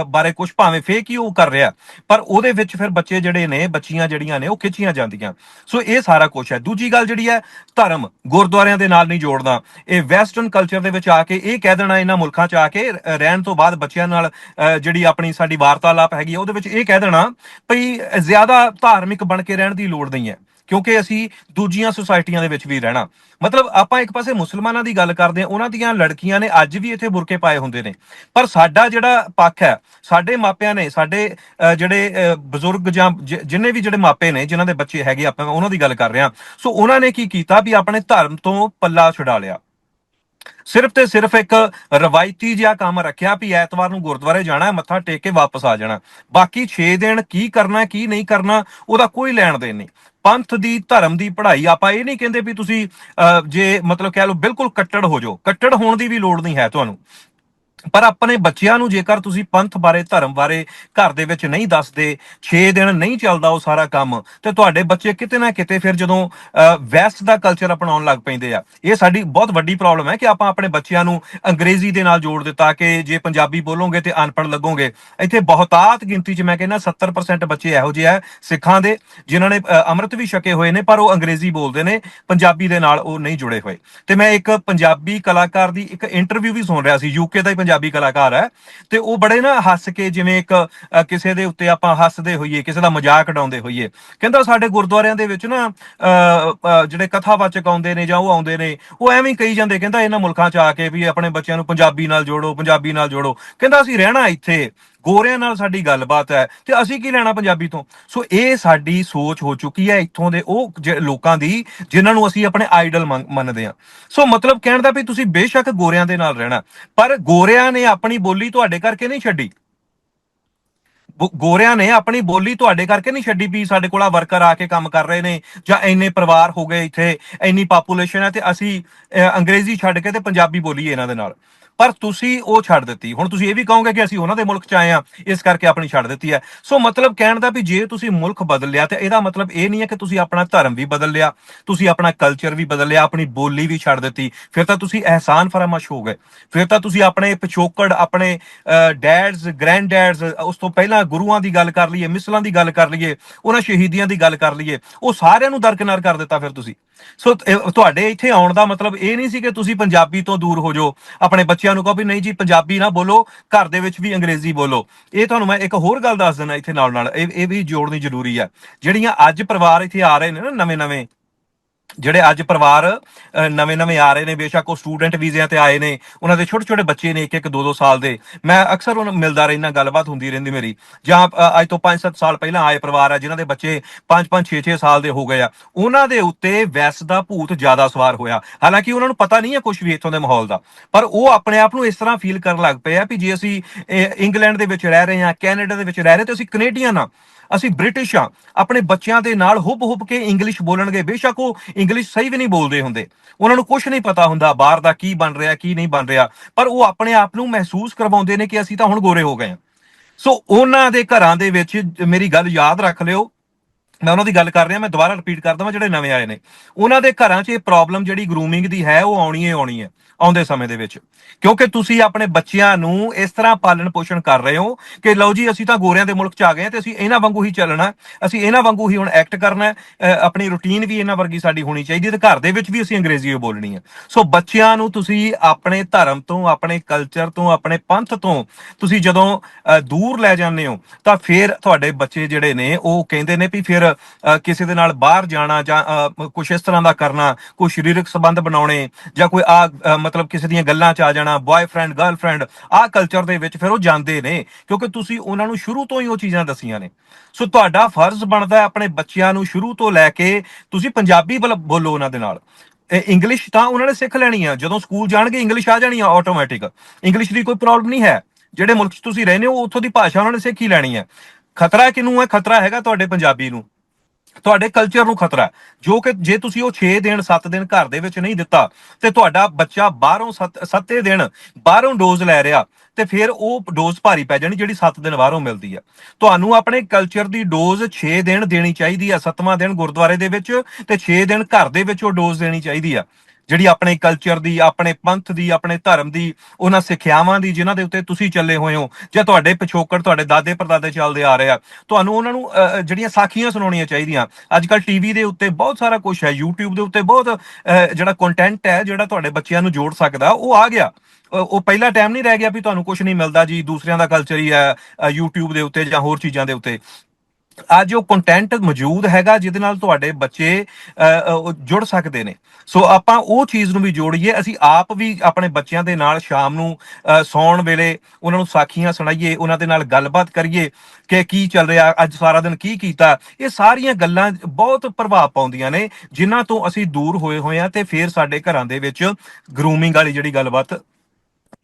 ਬਾਰੇ ਕੁਝ ਭਾਵੇਂ ਫੇਕ ਹੀ ਉਹ ਕਰ ਰਿਹਾ ਪਰ ਉਹਦੇ ਵਿੱਚ ਫਿਰ ਬੱਚੇ ਜਿਹੜੇ ਨੇ, ਬੱਚੀਆਂ ਜਿਹੜੀਆਂ ਨੇ, ਉਹ ਖਿੱਚੀਆਂ ਜਾਂਦੀਆਂ। ਸੋ ਇਹ ਸਾਰਾ ਕੁਝ ਹੈ। ਦੂਜੀ ਗੱਲ ਜਿਹੜੀ ਹੈ, ਧਰਮ। ਗੁਰਦੁਆਰਿਆਂ ਦੇ ਨਾਲ ਨਹੀਂ ਜੋੜਨਾ। ਇਹ ਵੈਸਟਰਨ ਕਲਚਰ ਦੇ ਵਿੱਚ ਆ ਕੇ ਇਹ ਕਹਿ ਦੇਣਾ ਇਹਨਾਂ ਮੁਲਕਾਂ 'ਚ ਆ ਕੇ, ਰਹਿਣ ਤੋਂ ਬਾਅਦ ਬੱਚਿਆਂ ਨਾਲ ਜਿਹੜੀ ਆਪਣੀ ਸਾਡੀ ਵਾਰਤਾਲਾਪ ਹੈਗੀ ਉਹਦੇ ਵਿੱਚ ਇਹ ਕਹਿ ਦੇਣਾ ਭਈ ਜ਼ਿਆਦਾ ਧਾਰਮਿਕ ਬਣ ਕੇ ਰਹਿਣ ਦੀ ਲੋੜ ਨਹੀਂ ਹੈ, ਕਿਉਂਕਿ ਅਸੀਂ ਦੂਜੀਆਂ ਸੁਸਾਇਟੀਆਂ ਦੇ ਵਿੱਚ ਵੀ ਰਹਿਣਾ। ਮਤਲਬ ਆਪਾਂ ਇੱਕ ਪਾਸੇ ਮੁਸਲਮਾਨਾਂ ਦੀ ਗੱਲ ਕਰਦੇ ਹਾਂ, ਉਹਨਾਂ ਦੀਆਂ ਲੜਕੀਆਂ ਨੇ ਅੱਜ ਵੀ ਇੱਥੇ ਬੁਰਕੇ ਪਾਏ ਹੁੰਦੇ ਨੇ। ਪਰ ਸਾਡਾ ਜਿਹੜਾ ਪੱਖ ਹੈ, ਸਾਡੇ ਮਾਪਿਆਂ ਨੇ, ਸਾਡੇ ਜਿਹੜੇ ਬਜ਼ੁਰਗ ਜਾਂ ਜਿੰਨੇ ਵੀ ਜਿਹੜੇ ਮਾਪੇ ਨੇ, ਜਿਨ੍ਹਾਂ ਦੇ ਬੱਚੇ ਹੈਗੇ ਆਪਾਂ ਉਹਨਾਂ ਦੀ ਗੱਲ ਕਰ ਰਹੇ ਹਾਂ। ਸੋ ਉਹਨਾਂ ਨੇ ਕੀ ਕੀਤਾ ਵੀ ਆਪਣੇ ਧਰਮ ਤੋਂ ਪੱਲਾ ਛੁਡਾ ਲਿਆ। ਸਿਰਫ ਤੇ ਸਿਰਫ ਇੱਕ ਰਵਾਇਤੀ ਜਿਹਾ ਕੰਮ ਰੱਖਿਆ ਵੀ ਐਤਵਾਰ ਨੂੰ ਗੁਰਦੁਆਰੇ ਜਾਣਾ ਮੱਥਾ ਟੇਕ ਕੇ ਵਾਪਸ ਆ ਜਾਣਾ। ਬਾਕੀ 6 ਦਿਨ ਕੀ ਕਰਨਾ ਕੀ ਨਹੀਂ ਕਰਨਾ ਉਹਦਾ ਕੋਈ ਲੈਣ ਦੇਣ ਨਹੀਂ। ਪੰਥ ਦੀ ਧਰਮ ਦੀ ਪੜ੍ਹਾਈ ਆਪਾਂ ਇਹ ਨਹੀਂ ਕਹਿੰਦੇ ਵੀ ਤੁਸੀਂ ਅਹ, ਜੇ ਮਤਲਬ ਕਹਿ ਲਓ ਬਿਲਕੁਲ ਕੱਟੜ ਹੋ ਜਾਓ। ਕੱਟੜ ਹੋਣ ਦੀ ਵੀ ਲੋੜ ਨਹੀਂ ਹੈ ਤੁਹਾਨੂੰ। ਪਰ ਆਪਣੇ ਬੱਚਿਆਂ ਨੂੰ ਜੇਕਰ ਤੁਸੀਂ ਪੰਥ ਬਾਰੇ, ਧਰਮ ਬਾਰੇ ਘਰ ਦੇ ਵਿੱਚ ਨਹੀਂ ਦੱਸਦੇ 6 ਦਿਨ ਨਹੀਂ ਚੱਲਦਾ ਉਹ ਸਾਰਾ ਕੰਮ, ਤੇ ਤੁਹਾਡੇ ਬੱਚੇ ਕਿਤੇ ਨਾ ਕਿਤੇ ਫਿਰ ਜਦੋਂ ਵੈਸਟ ਦਾ ਕਲਚਰ ਅਪਣਾਉਣ ਲੱਗ ਪੈਂਦੇ ਆ। ਇਹ ਸਾਡੀ ਬਹੁਤ ਵੱਡੀ ਪ੍ਰੋਬਲਮ ਹੈ ਕਿ ਆਪਾਂ ਆਪਣੇ ਬੱਚਿਆਂ ਨੂੰ ਅੰਗਰੇਜ਼ੀ ਦੇ ਨਾਲ ਜੋੜ ਦਿੱਤਾ ਕਿ ਜੇ ਪੰਜਾਬੀ ਬੋਲੋਗੇ ਤੇ ਅਨਪੜ੍ਹ ਲੱਗੋਗੇ। ਇੱਥੇ ਬਹੁਤਾਤ ਗਿਣਤੀ 'ਚ ਮੈਂ ਕਹਿੰਦਾ 70% ਬੱਚੇ ਇਹੋ ਜਿਹੇ ਆ ਸਿੱਖਾਂ ਦੇ, ਜਿਨ੍ਹਾਂ ਨੇ ਅੰਮ੍ਰਿਤ ਵੀ ਛਕੇ ਹੋਏ ਨੇ, ਪਰ ਉਹ ਅੰਗਰੇਜ਼ੀ ਬੋਲਦੇ ਨੇ, ਪੰਜਾਬੀ ਦੇ ਨਾਲ ਉਹ ਨਹੀਂ ਜੁੜੇ ਹੋਏ। ਤੇ ਮੈਂ ਇੱਕ ਪੰਜਾਬੀ ਕਲਾਕਾਰ ਦੀ ਇੱਕ ਇੰਟਰਵਿਊ ਵੀ ਸੁਣ ਰਿਹਾ ਸੀ ਯੂਕੇ ਦਾ ਹੀ ਪੰਜਾਬੀ ਕਲਾਕਾਰ ਹੈ ਤੇ ਉਹ ਬੜੇ ਨਾ ਹੱਸ ਕੇ ਜਿਵੇਂ ਇੱਕ ਕਿਸੇ ਦੇ ਉੱਤੇ ਆਪਾਂ ਹੱਸਦੇ ਹੋਈਏ ਕਿਸੇ ਦਾ ਮਜ਼ਾਕ ਉਡਾਉਂਦੇ ਹੋਈਏ। ਕਹਿੰਦਾ ਸਾਡੇ ਗੁਰਦੁਆਰਿਆਂ ਦੇ ਵਿੱਚ ਨਾ ਅ, ਅ, ਜਿਹੜੇ ਕਥਾਵਾਚਕ ਆਉਂਦੇ ਨੇ ਜਾਂ ਉਹ ਆਉਂਦੇ ਨੇ ਉਹ ਐਵੇਂ ਕਹੀ ਜਾਂਦੇ ਕਹਿੰਦਾ ਇਹਨਾਂ ਮੁਲਕਾਂ 'ਚ ਆ ਕੇ ਵੀ ਆਪਣੇ ਬੱਚਿਆਂ ਨੂੰ ਪੰਜਾਬੀ ਨਾਲ ਜੋੜੋ ਪੰਜਾਬੀ ਨਾਲ ਜੋੜੋ। ਕਹਿੰਦਾ ਅਸੀਂ ਰਹਿਣਾ ਇੱਥੇ। ਗੋਰਿਆਂ ਨਾਲ ਸਾਡੀ ਗੱਲਬਾਤ ਹੈ ਤੇ ਅਸੀਂ ਕੀ ਲੈਣਾ ਪੰਜਾਬੀ ਤੋਂ? ਸੋ ਇਹ ਸਾਡੀ ਸੋਚ ਹੋ ਚੁੱਕੀ ਹੈ ਇੱਥੋਂ ਦੇ ਉਹ ਜ- ਲੋਕਾਂ ਦੀ ਜਿਨ੍ਹਾਂ ਨੂੰ ਅਸੀਂ ਆਪਣੇ ਆਈਡਲ ਮੰਨਦੇ ਹਾਂ। ਸੋ ਮਤਲਬ ਕਹਿਣ ਦਾ ਵੀ ਤੁਸੀਂ ਬੇਸ਼ੱਕ ਗੋਰਿਆਂ ਦੇ ਨਾਲ ਰਹਿਣਾ। ਪਰ ਗੋਰਿਆਂ ਨੇ ਆਪਣੀ ਬੋਲੀ ਤੁਹਾਡੇ ਕਰਕੇ ਨਹੀਂ ਛੱਡੀ। ਗੋਰਿਆਂ ਨੇ ਆਪਣੀ ਬੋਲੀ ਤੁਹਾਡੇ ਕਰਕੇ ਨਹੀਂ ਛੱਡੀ ਵੀ ਸਾਡੇ ਕੋਲ ਆ ਵਰਕਰ ਆ ਕੇ ਕੰਮ ਕਰ ਰਹੇ ਨੇ ਜਾਂ ਇੰਨੇ ਪਰਿਵਾਰ ਹੋ ਗਏ ਇੱਥੇ ਇੰਨੀ ਪਾਪੂਲੇਸ਼ਨ ਹੈ ਤੇ ਅਸੀਂ ਅਹ, ਅੰਗਰੇਜ਼ੀ ਛੱਡ ਕੇ ਤੇ ਪੰਜਾਬੀ ਬੋਲੀਏ ਇਹਨਾਂ ਦੇ ਨਾਲ। ਪਰ ਤੁਸੀਂ ਉਹ ਛੱਡ ਦਿੱਤੀ। ਹੁਣ ਤੁਸੀਂ ਇਹ ਵੀ ਕਹੋਗੇ ਕਿ ਅਸੀਂ ਉਹਨਾਂ ਦੇ ਮੁਲਕ ਚ ਆਏ ਆ ਇਸ ਕਰਕੇ ਆਪਣੀ ਛੱਡ ਦਿੱਤੀ ਹੈ। ਸੋ ਮਤਲਬ ਕਹਿਣ ਦਾ ਵੀ ਜੇ ਤੁਸੀਂ ਮੁਲਕ ਬਦਲ ਲਿਆ ਤੇ ਇਹਦਾ ਮਤਲਬ ਇਹ ਨਹੀਂ ਹੈ ਕਿ ਤੁਸੀਂ ਆਪਣਾ ਧਰਮ ਵੀ ਬਦਲ ਲਿਆ ਤੁਸੀਂ ਆਪਣਾ ਕਲਚਰ ਵੀ ਬਦਲ ਲਿਆ ਆਪਣੀ ਬੋਲੀ ਵੀ ਛੱਡ ਦਿੱਤੀ। ਫਿਰ ਤਾਂ ਤੁਸੀਂ ਅਹਿਸਾਨ ਫਰਮਾਸ਼ ਹੋ ਗਏ। ਫਿਰ ਤਾਂ ਤੁਸੀਂ ਆਪਣੇ ਪਿਛੋਕੜ, ਆਪਣੇ ਡੈਡਸ ਗ੍ਰੈਂਡ ਡੈਡਸ ਉਸ ਤੋਂ ਪਹਿਲਾਂ ਗੁਰੂਆਂ ਦੀ ਗੱਲ ਕਰ ਲਈਏ, ਮਿਸਲਾਂ ਦੀ ਗੱਲ ਕਰ ਲਈਏ, ਉਹਨਾਂ ਸ਼ਹੀਦੀਆਂ ਦੀ ਗੱਲ ਕਰ ਲਈਏ, ਉਹ ਸਾਰਿਆਂ ਨੂੰ ਦਰਕਨਾਰ ਕਰ ਦਿੱਤਾ ਫਿਰ ਤੁਸੀਂ। ਸੋ ਤੁਹਾਡੇ ਇੱਥੇ ਆਉਣ ਦਾ ਮਤਲਬ ਇਹ ਨਹੀਂ ਸੀ ਕਿ ਤੁਸੀਂ ਪੰਜਾਬੀ ਤੋਂ ਦੂਰ ਹੋ ਜਾਓ, ਆਪਣੇ ਬੱਚੇ ਬੱਚਿਆਂ ਨੂੰ ਕਹੋ ਵੀ ਨਹੀਂ ਜੀ, ਪੰਜਾਬੀ ਨਾ ਬੋਲੋ, ਘਰ ਦੇ ਵਿੱਚ ਵੀ ਅੰਗਰੇਜ਼ੀ ਬੋਲੋ। ਇਹ ਤੁਹਾਨੂੰ ਮੈਂ ਇੱਕ ਹੋਰ ਗੱਲ ਦੱਸ ਦਿੰਦਾ ਇੱਥੇ ਨਾਲ ਨਾਲ ਇਹ ਇਹ ਵੀ ਜੋੜਨੀ ਜ਼ਰੂਰੀ ਹੈ ਜਿਹੜੀਆਂ ਅੱਜ ਪਰਿਵਾਰ ਇੱਥੇ ਆ ਰਹੇ ਨੇ ਨਾ ਨਵੇਂ ਨਵੇਂ ਜਿਹੜੇ ਅੱਜ ਪਰਿਵਾਰ ਨਵੇਂ ਨਵੇਂ ਆ ਰਹੇ ਨੇ, ਬੇਸ਼ੱਕ ਉਹ ਸਟੂਡੈਂਟ ਵੀਜ਼ਿਆਂ ਤੇ ਆਏ ਨੇ, ਉਹਨਾਂ ਦੇ ਛੋਟੇ ਛੋਟੇ ਬੱਚੇ ਨੇ ਇੱਕ ਇੱਕ ਦੋ ਦੋ ਸਾਲ ਦੇ। ਮੈਂ ਅਕਸਰ ਉਹਨਾਂ ਮਿਲਦਾ ਰਹਿਣਾ ਗੱਲਬਾਤ ਹੁੰਦੀ ਰਹਿੰਦੀ ਮੇਰੀ। ਜਾਂ ਅੱਜ ਤੋਂ 5-7 ਸਾਲ ਪਹਿਲਾਂ ਆਏ ਪਰਿਵਾਰ ਆ, ਜਿਨ੍ਹਾਂ ਦੇ ਬੱਚੇ 5-5 6-6 ਸਾਲ ਦੇ ਹੋ ਗਏ ਆ। ਉਹਨਾਂ ਦੇ ਉੱਤੇ ਵੈਸ ਦਾ ਭੂਤ ਜ਼ਿਆਦਾ ਸਵਾਰ ਹੋਇਆ। ਹਾਲਾਂਕਿ ਉਹਨਾਂ ਨੂੰ ਪਤਾ ਨਹੀਂ ਹੈ ਕੁਝ ਵੀ ਇੱਥੋਂ ਦੇ ਮਾਹੌਲ ਦਾ। ਪਰ ਉਹ ਆਪਣੇ ਆਪ ਨੂੰ ਇਸ ਤਰ੍ਹਾਂ ਫੀਲ ਕਰਨ ਲੱਗ ਪਏ ਆ ਵੀ ਜੇ ਅਸੀਂ ਇੰਗਲੈਂਡ ਦੇ ਵਿੱਚ ਰਹਿ ਰਹੇ ਹਾਂ, ਕੈਨੇਡਾ ਦੇ ਵਿੱਚ ਰਹਿ ਰਹੇ ਤੇ ਅਸੀਂ ਕੈਨੇਡੀਅਨ ਆ। ਅਸੀਂ ਬ੍ਰਿਟਿਸ਼ ਆ ਆਪਣੇ ਬੱਚਿਆਂ ਦੇ ਨਾਲ ਹੁੱਬ ਹੁੱਬ ਕੇ ਇੰਗਲਿਸ਼ ਬੋਲਣਗੇ। ਬੇਸ਼ੱਕ ਉਹ ਇੰਗਲਿਸ਼ ਸਹੀ ਵੀ ਨਹੀਂ ਬੋਲਦੇ ਹੁੰਦੇ। ਉਹਨਾਂ ਨੂੰ ਕੁਝ ਨਹੀਂ ਪਤਾ ਹੁੰਦਾ ਬਾਹਰ ਦਾ ਕੀ ਬਣ ਰਿਹਾ, ਕੀ ਨਹੀਂ ਬਣ ਰਿਹਾ। ਪਰ ਉਹ ਆਪਣੇ ਆਪ ਨੂੰ ਮਹਿਸੂਸ ਕਰਵਾਉਂਦੇ ਨੇ ਕਿ ਅਸੀਂ ਤਾਂ ਹੁਣ ਗੋਰੇ ਹੋ ਗਏ ਹਾਂ। ਸੋ ਉਹਨਾਂ ਦੇ ਘਰਾਂ ਦੇ ਵਿੱਚ ਮੇਰੀ ਗੱਲ ਯਾਦ ਰੱਖ ਲਿਓ। ਮੈਂ ਉਹਨਾਂ ਦੀ ਗੱਲ ਕਰ ਰਿਹਾ, ਮੈਂ ਦੁਬਾਰਾ ਰਿਪੀਟ ਕਰ ਦਵਾਂ ਜਿਹੜੇ ਨਵੇਂ ਆਏ ਨੇ। ਉਹਨਾਂ ਦੇ ਘਰਾਂ 'ਚ ਇਹ ਪ੍ਰੋਬਲਮ ਜਿਹੜੀ ਗਰੂਮਿੰਗ ਦੀ ਹੈ, ਉਹ ਆਉਣੀ ਹੀ ਆਉਣੀ ਹੈ ਆਉਂਦੇ ਸਮੇਂ ਦੇ ਵਿੱਚ। ਕਿਉਂਕਿ ਤੁਸੀਂ ਆਪਣੇ ਬੱਚਿਆਂ ਨੂੰ ਇਸ ਤਰ੍ਹਾਂ ਪਾਲਣ ਪੋਸ਼ਣ ਕਰ ਰਹੇ ਹੋ ਕਿ ਲਓ ਜੀ, ਅਸੀਂ ਤਾਂ ਗੋਰਿਆਂ ਦੇ ਮੁਲਕ 'ਚ ਆ ਗਏ ਹਾਂ ਤੇ ਅਸੀਂ ਇਹਨਾਂ ਵਾਂਗੂ ਹੀ ਚੱਲਣਾ, ਅਸੀਂ ਇਹਨਾਂ ਵਾਂਗੂ ਹੀ ਹੁਣ ਐਕਟ ਕਰਨਾ ਆਪਣੀ ਰੁਟੀਨ ਵੀ ਇਹਨਾਂ ਵਰਗੀ ਸਾਡੀ ਹੋਣੀ ਚਾਹੀਦੀ ਹੈ ਤੇ ਘਰ ਦੇ ਵਿੱਚ ਵੀ ਅਸੀਂ ਅੰਗਰੇਜ਼ੀ ਹੀ ਬੋਲਣੀ ਹੈ। ਸੋ ਬੱਚਿਆਂ ਨੂੰ ਤੁਸੀਂ ਆਪਣੇ ਧਰਮ ਤੋਂ, ਆਪਣੇ ਕਲਚਰ ਤੋਂ, ਆਪਣੇ ਪੰਥ ਤੋਂ ਤੁਸੀਂ ਜਦੋਂ ਦੂਰ ਲੈ ਜਾਂਦੇ ਹੋ, ਤਾਂ ਫਿਰ ਤੁਹਾਡੇ ਬੱਚੇ ਜਿਹੜੇ ਨੇ, ਉਹ ਕਹਿੰਦੇ ਨੇ ਵੀ ਫਿਰ ਕਿਸੇ ਦੇ ਨਾਲ ਬਾਹਰ ਜਾਣਾ ਜਾਂ ਕੁਝ ਇਸ ਤਰ੍ਹਾਂ ਦਾ ਕਰਨਾ, ਕੋਈ ਸਰੀਰਕ ਸੰਬੰਧ ਬਣਾਉਣੇ ਜਾਂ ਕੋਈ ਆ ਮਤਲਬ ਕਿਸੇ ਦੀਆਂ ਗੱਲਾਂ 'ਚ ਆ ਜਾਣਾ ਬॉयਫ੍ਰੈਂਡ ਗਰਲਫ੍ਰੈਂਡ ਆ ਕਲਚਰ ਦੇ ਵਿੱਚ ਫਿਰ ਉਹ ਜਾਂਦੇ ਨੇ, ਕਿਉਂਕਿ ਤੁਸੀਂ ਉਹਨਾਂ ਨੂੰ ਸ਼ੁਰੂ ਤੋਂ ਹੀ ਉਹ ਚੀਜ਼ਾਂ ਦੱਸੀਆਂ ਨੇ। ਸੋ ਤੁਹਾਡਾ ਫਰਜ਼ ਬਣਦਾ ਹੈ ਆਪਣੇ ਬੱਚਿਆਂ ਨੂੰ ਸ਼ੁਰੂ ਤੋਂ ਲੈ ਕੇ ਤੁਸੀਂ ਪੰਜਾਬੀ ਬਲ- ਬੋਲੋ ਉਹਨਾਂ ਦੇ ਨਾਲ। ਇੰਗਲਿਸ਼ ਤਾਂ ਉਹਨਾਂ ਨੇ ਸਿੱਖ ਲੈਣੀ ਆ, ਜਦੋਂ ਸਕੂਲ ਜਾਣਗੇ ਇੰਗਲਿਸ਼ ਆ ਜਾਣੀ ਆ ਆਟੋਮੈਟਿਕ ਇੰਗਲਿਸ਼ ਦੀ ਕੋਈ ਪ੍ਰੋਬਲਮ ਨਹੀਂ ਹੈ। ਜਿਹੜੇ ਮੁਲਕ 'ਚ ਤੁਸੀਂ ਰਹਿੰਦੇ ਹੋ, ਉੱਥੋਂ ਦੀ ਭਾਸ਼ਾ ਉਹਨਾਂ ਨੇ ਸਿੱਖ ਹੀ ਲੈਣੀ ਹੈ ਖਤਰਾ ਕਿਹਨੂੰ ਹੈ? ਖਤਰਾ ਹੈਗਾ ਤੁਹਾਡੇ ਪੰਜਾਬੀ ਨੂੰ। ਤੁਹਾਡੇ ਕਲਚਰ ਨੂੰ ਖਤਰਾ ਹੈ। ਜੋ ਕਿ ਜੇ ਤੁਸੀਂ ਉਹ 6 ਦਿਨ 7 ਦਿਨ ਘਰ ਦੇ ਵਿੱਚ ਨਹੀਂ ਦਿੱਤਾ, ਤੇ ਤੁਹਾਡਾ ਬੱਚਾ ਬਾਹਰੋਂ 7 ਦਿਨ ਬਾਹਰੋਂ ਡੋਜ਼ ਲੈ ਰਿਹਾ, ਤੇ ਫਿਰ ਉਹ ਡੋਜ਼ ਭਾਰੀ ਪੈ ਜਾਣੀ ਜਿਹੜੀ 7 ਦਿਨ ਬਾਹਰੋਂ ਮਿਲਦੀ ਆ। ਤੁਹਾਨੂੰ ਆਪਣੇ ਕਲਚਰ ਦੀ ਡੋਜ਼ 6 ਦਿਨ ਦੇਣੀ ਚਾਹੀਦੀ ਆ 7ਵਾਂ ਦਿਨ ਗੁਰਦੁਆਰੇ ਦੇ ਵਿੱਚ, ਤੇ 6 ਦਿਨ ਘਰ ਦੇ ਵਿੱਚ ਉਹ ਡੋਜ਼ ਦੇਣੀ ਚਾਹੀਦੀ ਆ। ਜਿਹੜੀ ਆਪਣੇ ਕਲਚਰ ਦੀ ਆਪਣੇ ਪੰਥ ਦੀ ਆਪਣੇ ਧਰਮ ਦੀ ਉਹਨਾਂ ਸਿੱਖਿਆਵਾਂ ਦੀ ਜਿਨ੍ਹਾਂ ਦੇ ਉੱਤੇ ਤੁਸੀਂ ਚੱਲੇ ਹੋਏ ਹੋ ਜਾਂ ਤੁਹਾਡੇ ਪਿਛੋਕੜ ਤੁਹਾਡੇ ਦਾਦੇ ਪਰਦਾਦੇ ਚੱਲਦੇ ਆ ਰਹੇ ਆ ਤੁਹਾਨੂੰ ਉਹਨਾਂ ਨੂੰ ਅਹ, ਜਿਹੜੀਆਂ ਸਾਖੀਆਂ ਸੁਣਾਉਣੀਆਂ ਚਾਹੀਦੀਆਂ। ਅੱਜ ਕੱਲ ਟੀਵੀ ਦੇ ਉੱਤੇ ਬਹੁਤ ਸਾਰਾ ਕੁਝ ਹੈ YouTube ਦੇ ਉੱਤੇ ਬਹੁਤ ਅਹ, ਜਿਹੜਾ ਕੰਟੈਂਟ ਹੈ ਜਿਹੜਾ ਤੁਹਾਡੇ ਬੱਚਿਆਂ ਨੂੰ ਜੋੜ ਸਕਦਾ ਉਹ ਆ ਗਿਆ। ਉਹ ਪਹਿਲਾ ਟਾਈਮ ਨਹੀਂ ਰਹਿ ਗਿਆ ਵੀ ਤੁਹਾਨੂੰ ਕੁਝ ਨਹੀਂ ਮਿਲਦਾ ਜੀ ਦੂਸਰਿਆਂ ਦਾ ਕਲਚਰ ਹੀ ਹੈ ਅਹ, YouTube ਦੇ ਉੱਤੇ ਜਾਂ ਹੋਰ ਚੀਜ਼ਾਂ ਦੇ ਉੱਤੇ। ਅੱਜ ਉਹ ਕੰਟੈਂਟ ਮੌਜੂਦ ਹੈਗਾ ਜਿਹਦੇ ਨਾਲ ਤੁਹਾਡੇ ਬੱਚੇ ਜੁੜ ਸਕਦੇ ਨੇ। ਸੋ ਆਪਾਂ ਉਹ ਚੀਜ਼ ਨੂੰ ਵੀ ਜੋੜੀਏ। ਅਸੀਂ ਆਪ ਵੀ ਆਪਣੇ ਬੱਚਿਆਂ ਦੇ ਨਾਲ ਸ਼ਾਮ ਨੂੰ ਅਹ, ਸੌਣ ਵੇਲੇ ਉਹਨਾਂ ਨੂੰ ਸਾਖੀਆਂ ਸੁਣਾਈਏ ਉਹਨਾਂ ਦੇ ਨਾਲ ਗੱਲਬਾਤ ਕਰੀਏ ਕਿ ਕੀ ਚੱਲ ਰਿਹਾ ਅੱਜ ਸਾਰਾ ਦਿਨ ਕੀ ਕੀਤਾ। ਇਹ ਸਾਰੀਆਂ ਗੱਲਾਂ ਬਹੁਤ ਪ੍ਰਭਾਵ ਪਾਉਂਦੀਆਂ ਨੇ ਜਿਨ੍ਹਾਂ ਤੋਂ ਅਸੀਂ ਦੂਰ ਹੋਏ ਹੋਏ ਆ ਤੇ ਫਿਰ ਸਾਡੇ ਘਰਾਂ ਦੇ ਵਿੱਚ ਗਰੂਮਿੰਗ ਵਾਲੀ ਜਿਹੜੀ ਗੱਲਬਾਤ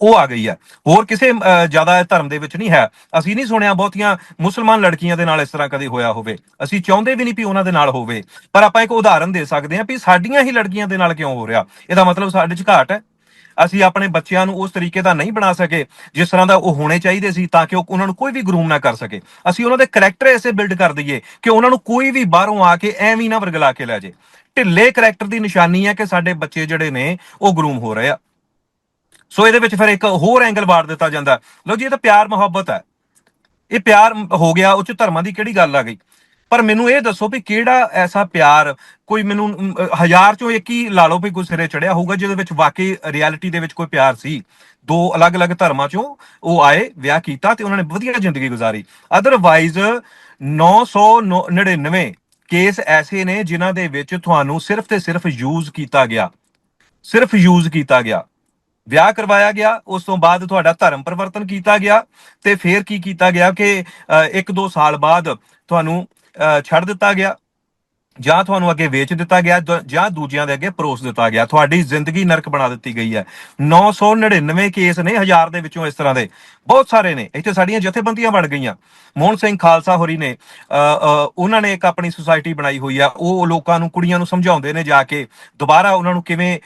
ਉਹ ਆ ਗਈ ਹੈ। ਹੋਰ ਕਿਸੇ ਅਹ, ਜ਼ਿਆਦਾ ਧਰਮ ਦੇ ਵਿੱਚ ਨਹੀਂ ਹੈ। ਅਸੀਂ ਨਹੀਂ ਸੁਣਿਆ ਬਹੁਤੀਆਂ ਮੁਸਲਮਾਨ ਲੜਕੀਆਂ ਦੇ ਨਾਲ ਇਸ ਤਰ੍ਹਾਂ ਕਦੇ ਹੋਇਆ ਹੋਵੇ। ਅਸੀਂ ਚਾਹੁੰਦੇ ਵੀ ਨਹੀਂ ਵੀ ਉਹਨਾਂ ਦੇ ਨਾਲ ਹੋਵੇ। ਪਰ ਆਪਾਂ ਇੱਕ ਉਦਾਹਰਨ ਦੇ ਸਕਦੇ ਹਾਂ ਵੀ ਸਾਡੀਆਂ ਹੀ ਲੜਕੀਆਂ ਦੇ ਨਾਲ ਕਿਉਂ ਹੋ ਰਿਹਾ। ਇਹਦਾ ਮਤਲਬ ਸਾਡੇ 'ਚ ਘਾਟ ਹੈ। ਅਸੀਂ ਆਪਣੇ ਬੱਚਿਆਂ ਨੂੰ ਉਸ ਤਰੀਕੇ ਦਾ ਨਹੀਂ ਬਣਾ ਸਕੇ ਜਿਸ ਤਰ੍ਹਾਂ ਦਾ ਉਹ ਹੋਣੇ ਚਾਹੀਦੇ ਸੀ ਤਾਂ ਕਿ ਉਹ ਉਹਨਾਂ ਨੂੰ ਕੋਈ ਵੀ ਗਰੂਮ ਨਾ ਕਰ ਸਕੇ। ਅਸੀਂ ਉਹਨਾਂ ਦੇ ਕੈਰੈਕਟਰ ਐਸੇ ਬਿਲਡ ਕਰ ਦਈਏ ਕਿ ਉਹਨਾਂ ਨੂੰ ਕੋਈ ਵੀ ਬਾਹਰੋਂ ਆ ਕੇ ਐਵੇਂ ਨਾ ਵਰਗਲਾ ਕੇ ਲੈ ਜਾਏ। ਢਿੱਲੇ ਕੈਰੈਕਟਰ ਦੀ ਨਿਸ਼ਾਨੀ ਹੈ ਕਿ ਸਾਡੇ ਬੱਚੇ ਜਿਹੜੇ ਨੇ ਉਹ ਗਰੂਮ ਹੋ ਰਹੇ ਆ। ਸੋ ਇਹਦੇ ਵਿੱਚ ਫਿਰ ਇੱਕ ਹੋਰ ਐਂਗਲ ਵਾਰ ਦਿੱਤਾ ਜਾਂਦਾ ਲਓ ਜੀ, ਇਹ ਤਾਂ ਪਿਆਰ ਮੁਹੱਬਤ ਹੈ। ਇਹ ਪਿਆਰ ਹੋ ਗਿਆ, ਉਹ ਚ ਧਰਮਾਂ ਦੀ ਕਿਹੜੀ ਗੱਲ ਆ ਗਈ? ਪਰ ਮੈਨੂੰ ਇਹ ਦੱਸੋ ਵੀ ਕਿਹੜਾ ਐਸਾ ਪਿਆਰ, ਕੋਈ ਮੈਨੂੰ ਹਜ਼ਾਰ ਚੋਂ ਇੱਕ ਹੀ ਲਾ ਲਓ ਵੀ ਕੋਈ ਸਿਰੇ ਚੜਿਆ ਹੋਊਗਾ, ਜਿਹਦੇ ਵਿੱਚ ਵਾਕਈ ਰਿਐਲਿਟੀ ਦੇ ਵਿੱਚ ਕੋਈ ਪਿਆਰ ਸੀ। ਦੋ ਅਲੱਗ-ਅਲੱਗ ਧਰਮਾਂ ਚੋਂ ਉਹ ਆਏ, ਵਿਆਹ ਕੀਤਾ ਤੇ ਉਹਨਾਂ ਨੇ ਵਧੀਆ ਜ਼ਿੰਦਗੀ ਗੁਜ਼ਾਰੀ। ਅਦਰਵਾਈਜ਼ 999 ਕੇਸ ਐਸੇ ਨੇ ਜਿਨ੍ਹਾਂ ਦੇ ਵਿੱਚ ਤੁਹਾਨੂੰ ਸਿਰਫ ਤੇ ਸਿਰਫ ਯੂਜ਼ ਕੀਤਾ ਗਿਆ। ਸਿਰਫ ਯੂਜ਼ ਕੀਤਾ ਗਿਆ। ਵਿਆਹ ਕਰਵਾਇਆ ਗਿਆ ਉਸ ਤੋਂ ਬਾਅਦ ਤੁਹਾਡਾ ਧਰਮ ਪਰਿਵਰਤਨ ਕੀਤਾ ਗਿਆ ਤੇ ਫਿਰ ਕੀ ਕੀਤਾ ਗਿਆ ਕਿ 1-2 ਸਾਲ ਬਾਅਦ ਤੁਹਾਨੂੰ ਅ, ਛੱਡ ਦਿੱਤਾ ਗਿਆ। ਜਾਂ ਤੁਹਾਨੂੰ ਅੱਗੇ ਵੇਚ ਦਿੱਤਾ ਗਿਆ ਜਾਂ ਦੂਜਿਆਂ ਦੇ ਅੱਗੇ ਪਰੋਸ ਦਿੱਤਾ ਗਿਆ। ਤੁਹਾਡੀ ਜ਼ਿੰਦਗੀ ਨਰਕ ਬਣਾ ਦਿੱਤੀ ਗਈ ਹੈ। 999 ਕੇਸ ਨੇ ਹਜ਼ਾਰ ਦੇ ਵਿੱਚੋਂ ਇਸ ਤਰ੍ਹਾਂ ਦੇ। ਬਹੁਤ ਸਾਰੇ ਨੇ। ਇੱਥੇ ਸਾਡੀਆਂ ਜਥੇਬੰਦੀਆਂ ਬਣ ਗਈਆਂ। ਮੋਹਨ ਸਿੰਘ ਖਾਲਸਾ ਹੋਰੀ ਨੇ ਅ, ਉਹਨਾਂ ਨੇ ਇੱਕ ਆਪਣੀ ਸੁਸਾਇਟੀ ਬਣਾਈ ਹੋਈ ਆ। ਉਹ ਲੋਕਾਂ ਨੂੰ ਕੁੜੀਆਂ ਨੂੰ ਸਮਝਾਉਂਦੇ ਨੇ ਜਾ ਕੇ ਦੁਬਾਰਾ ਉਹਨਾਂ ਨੂੰ ਕਿਵੇਂ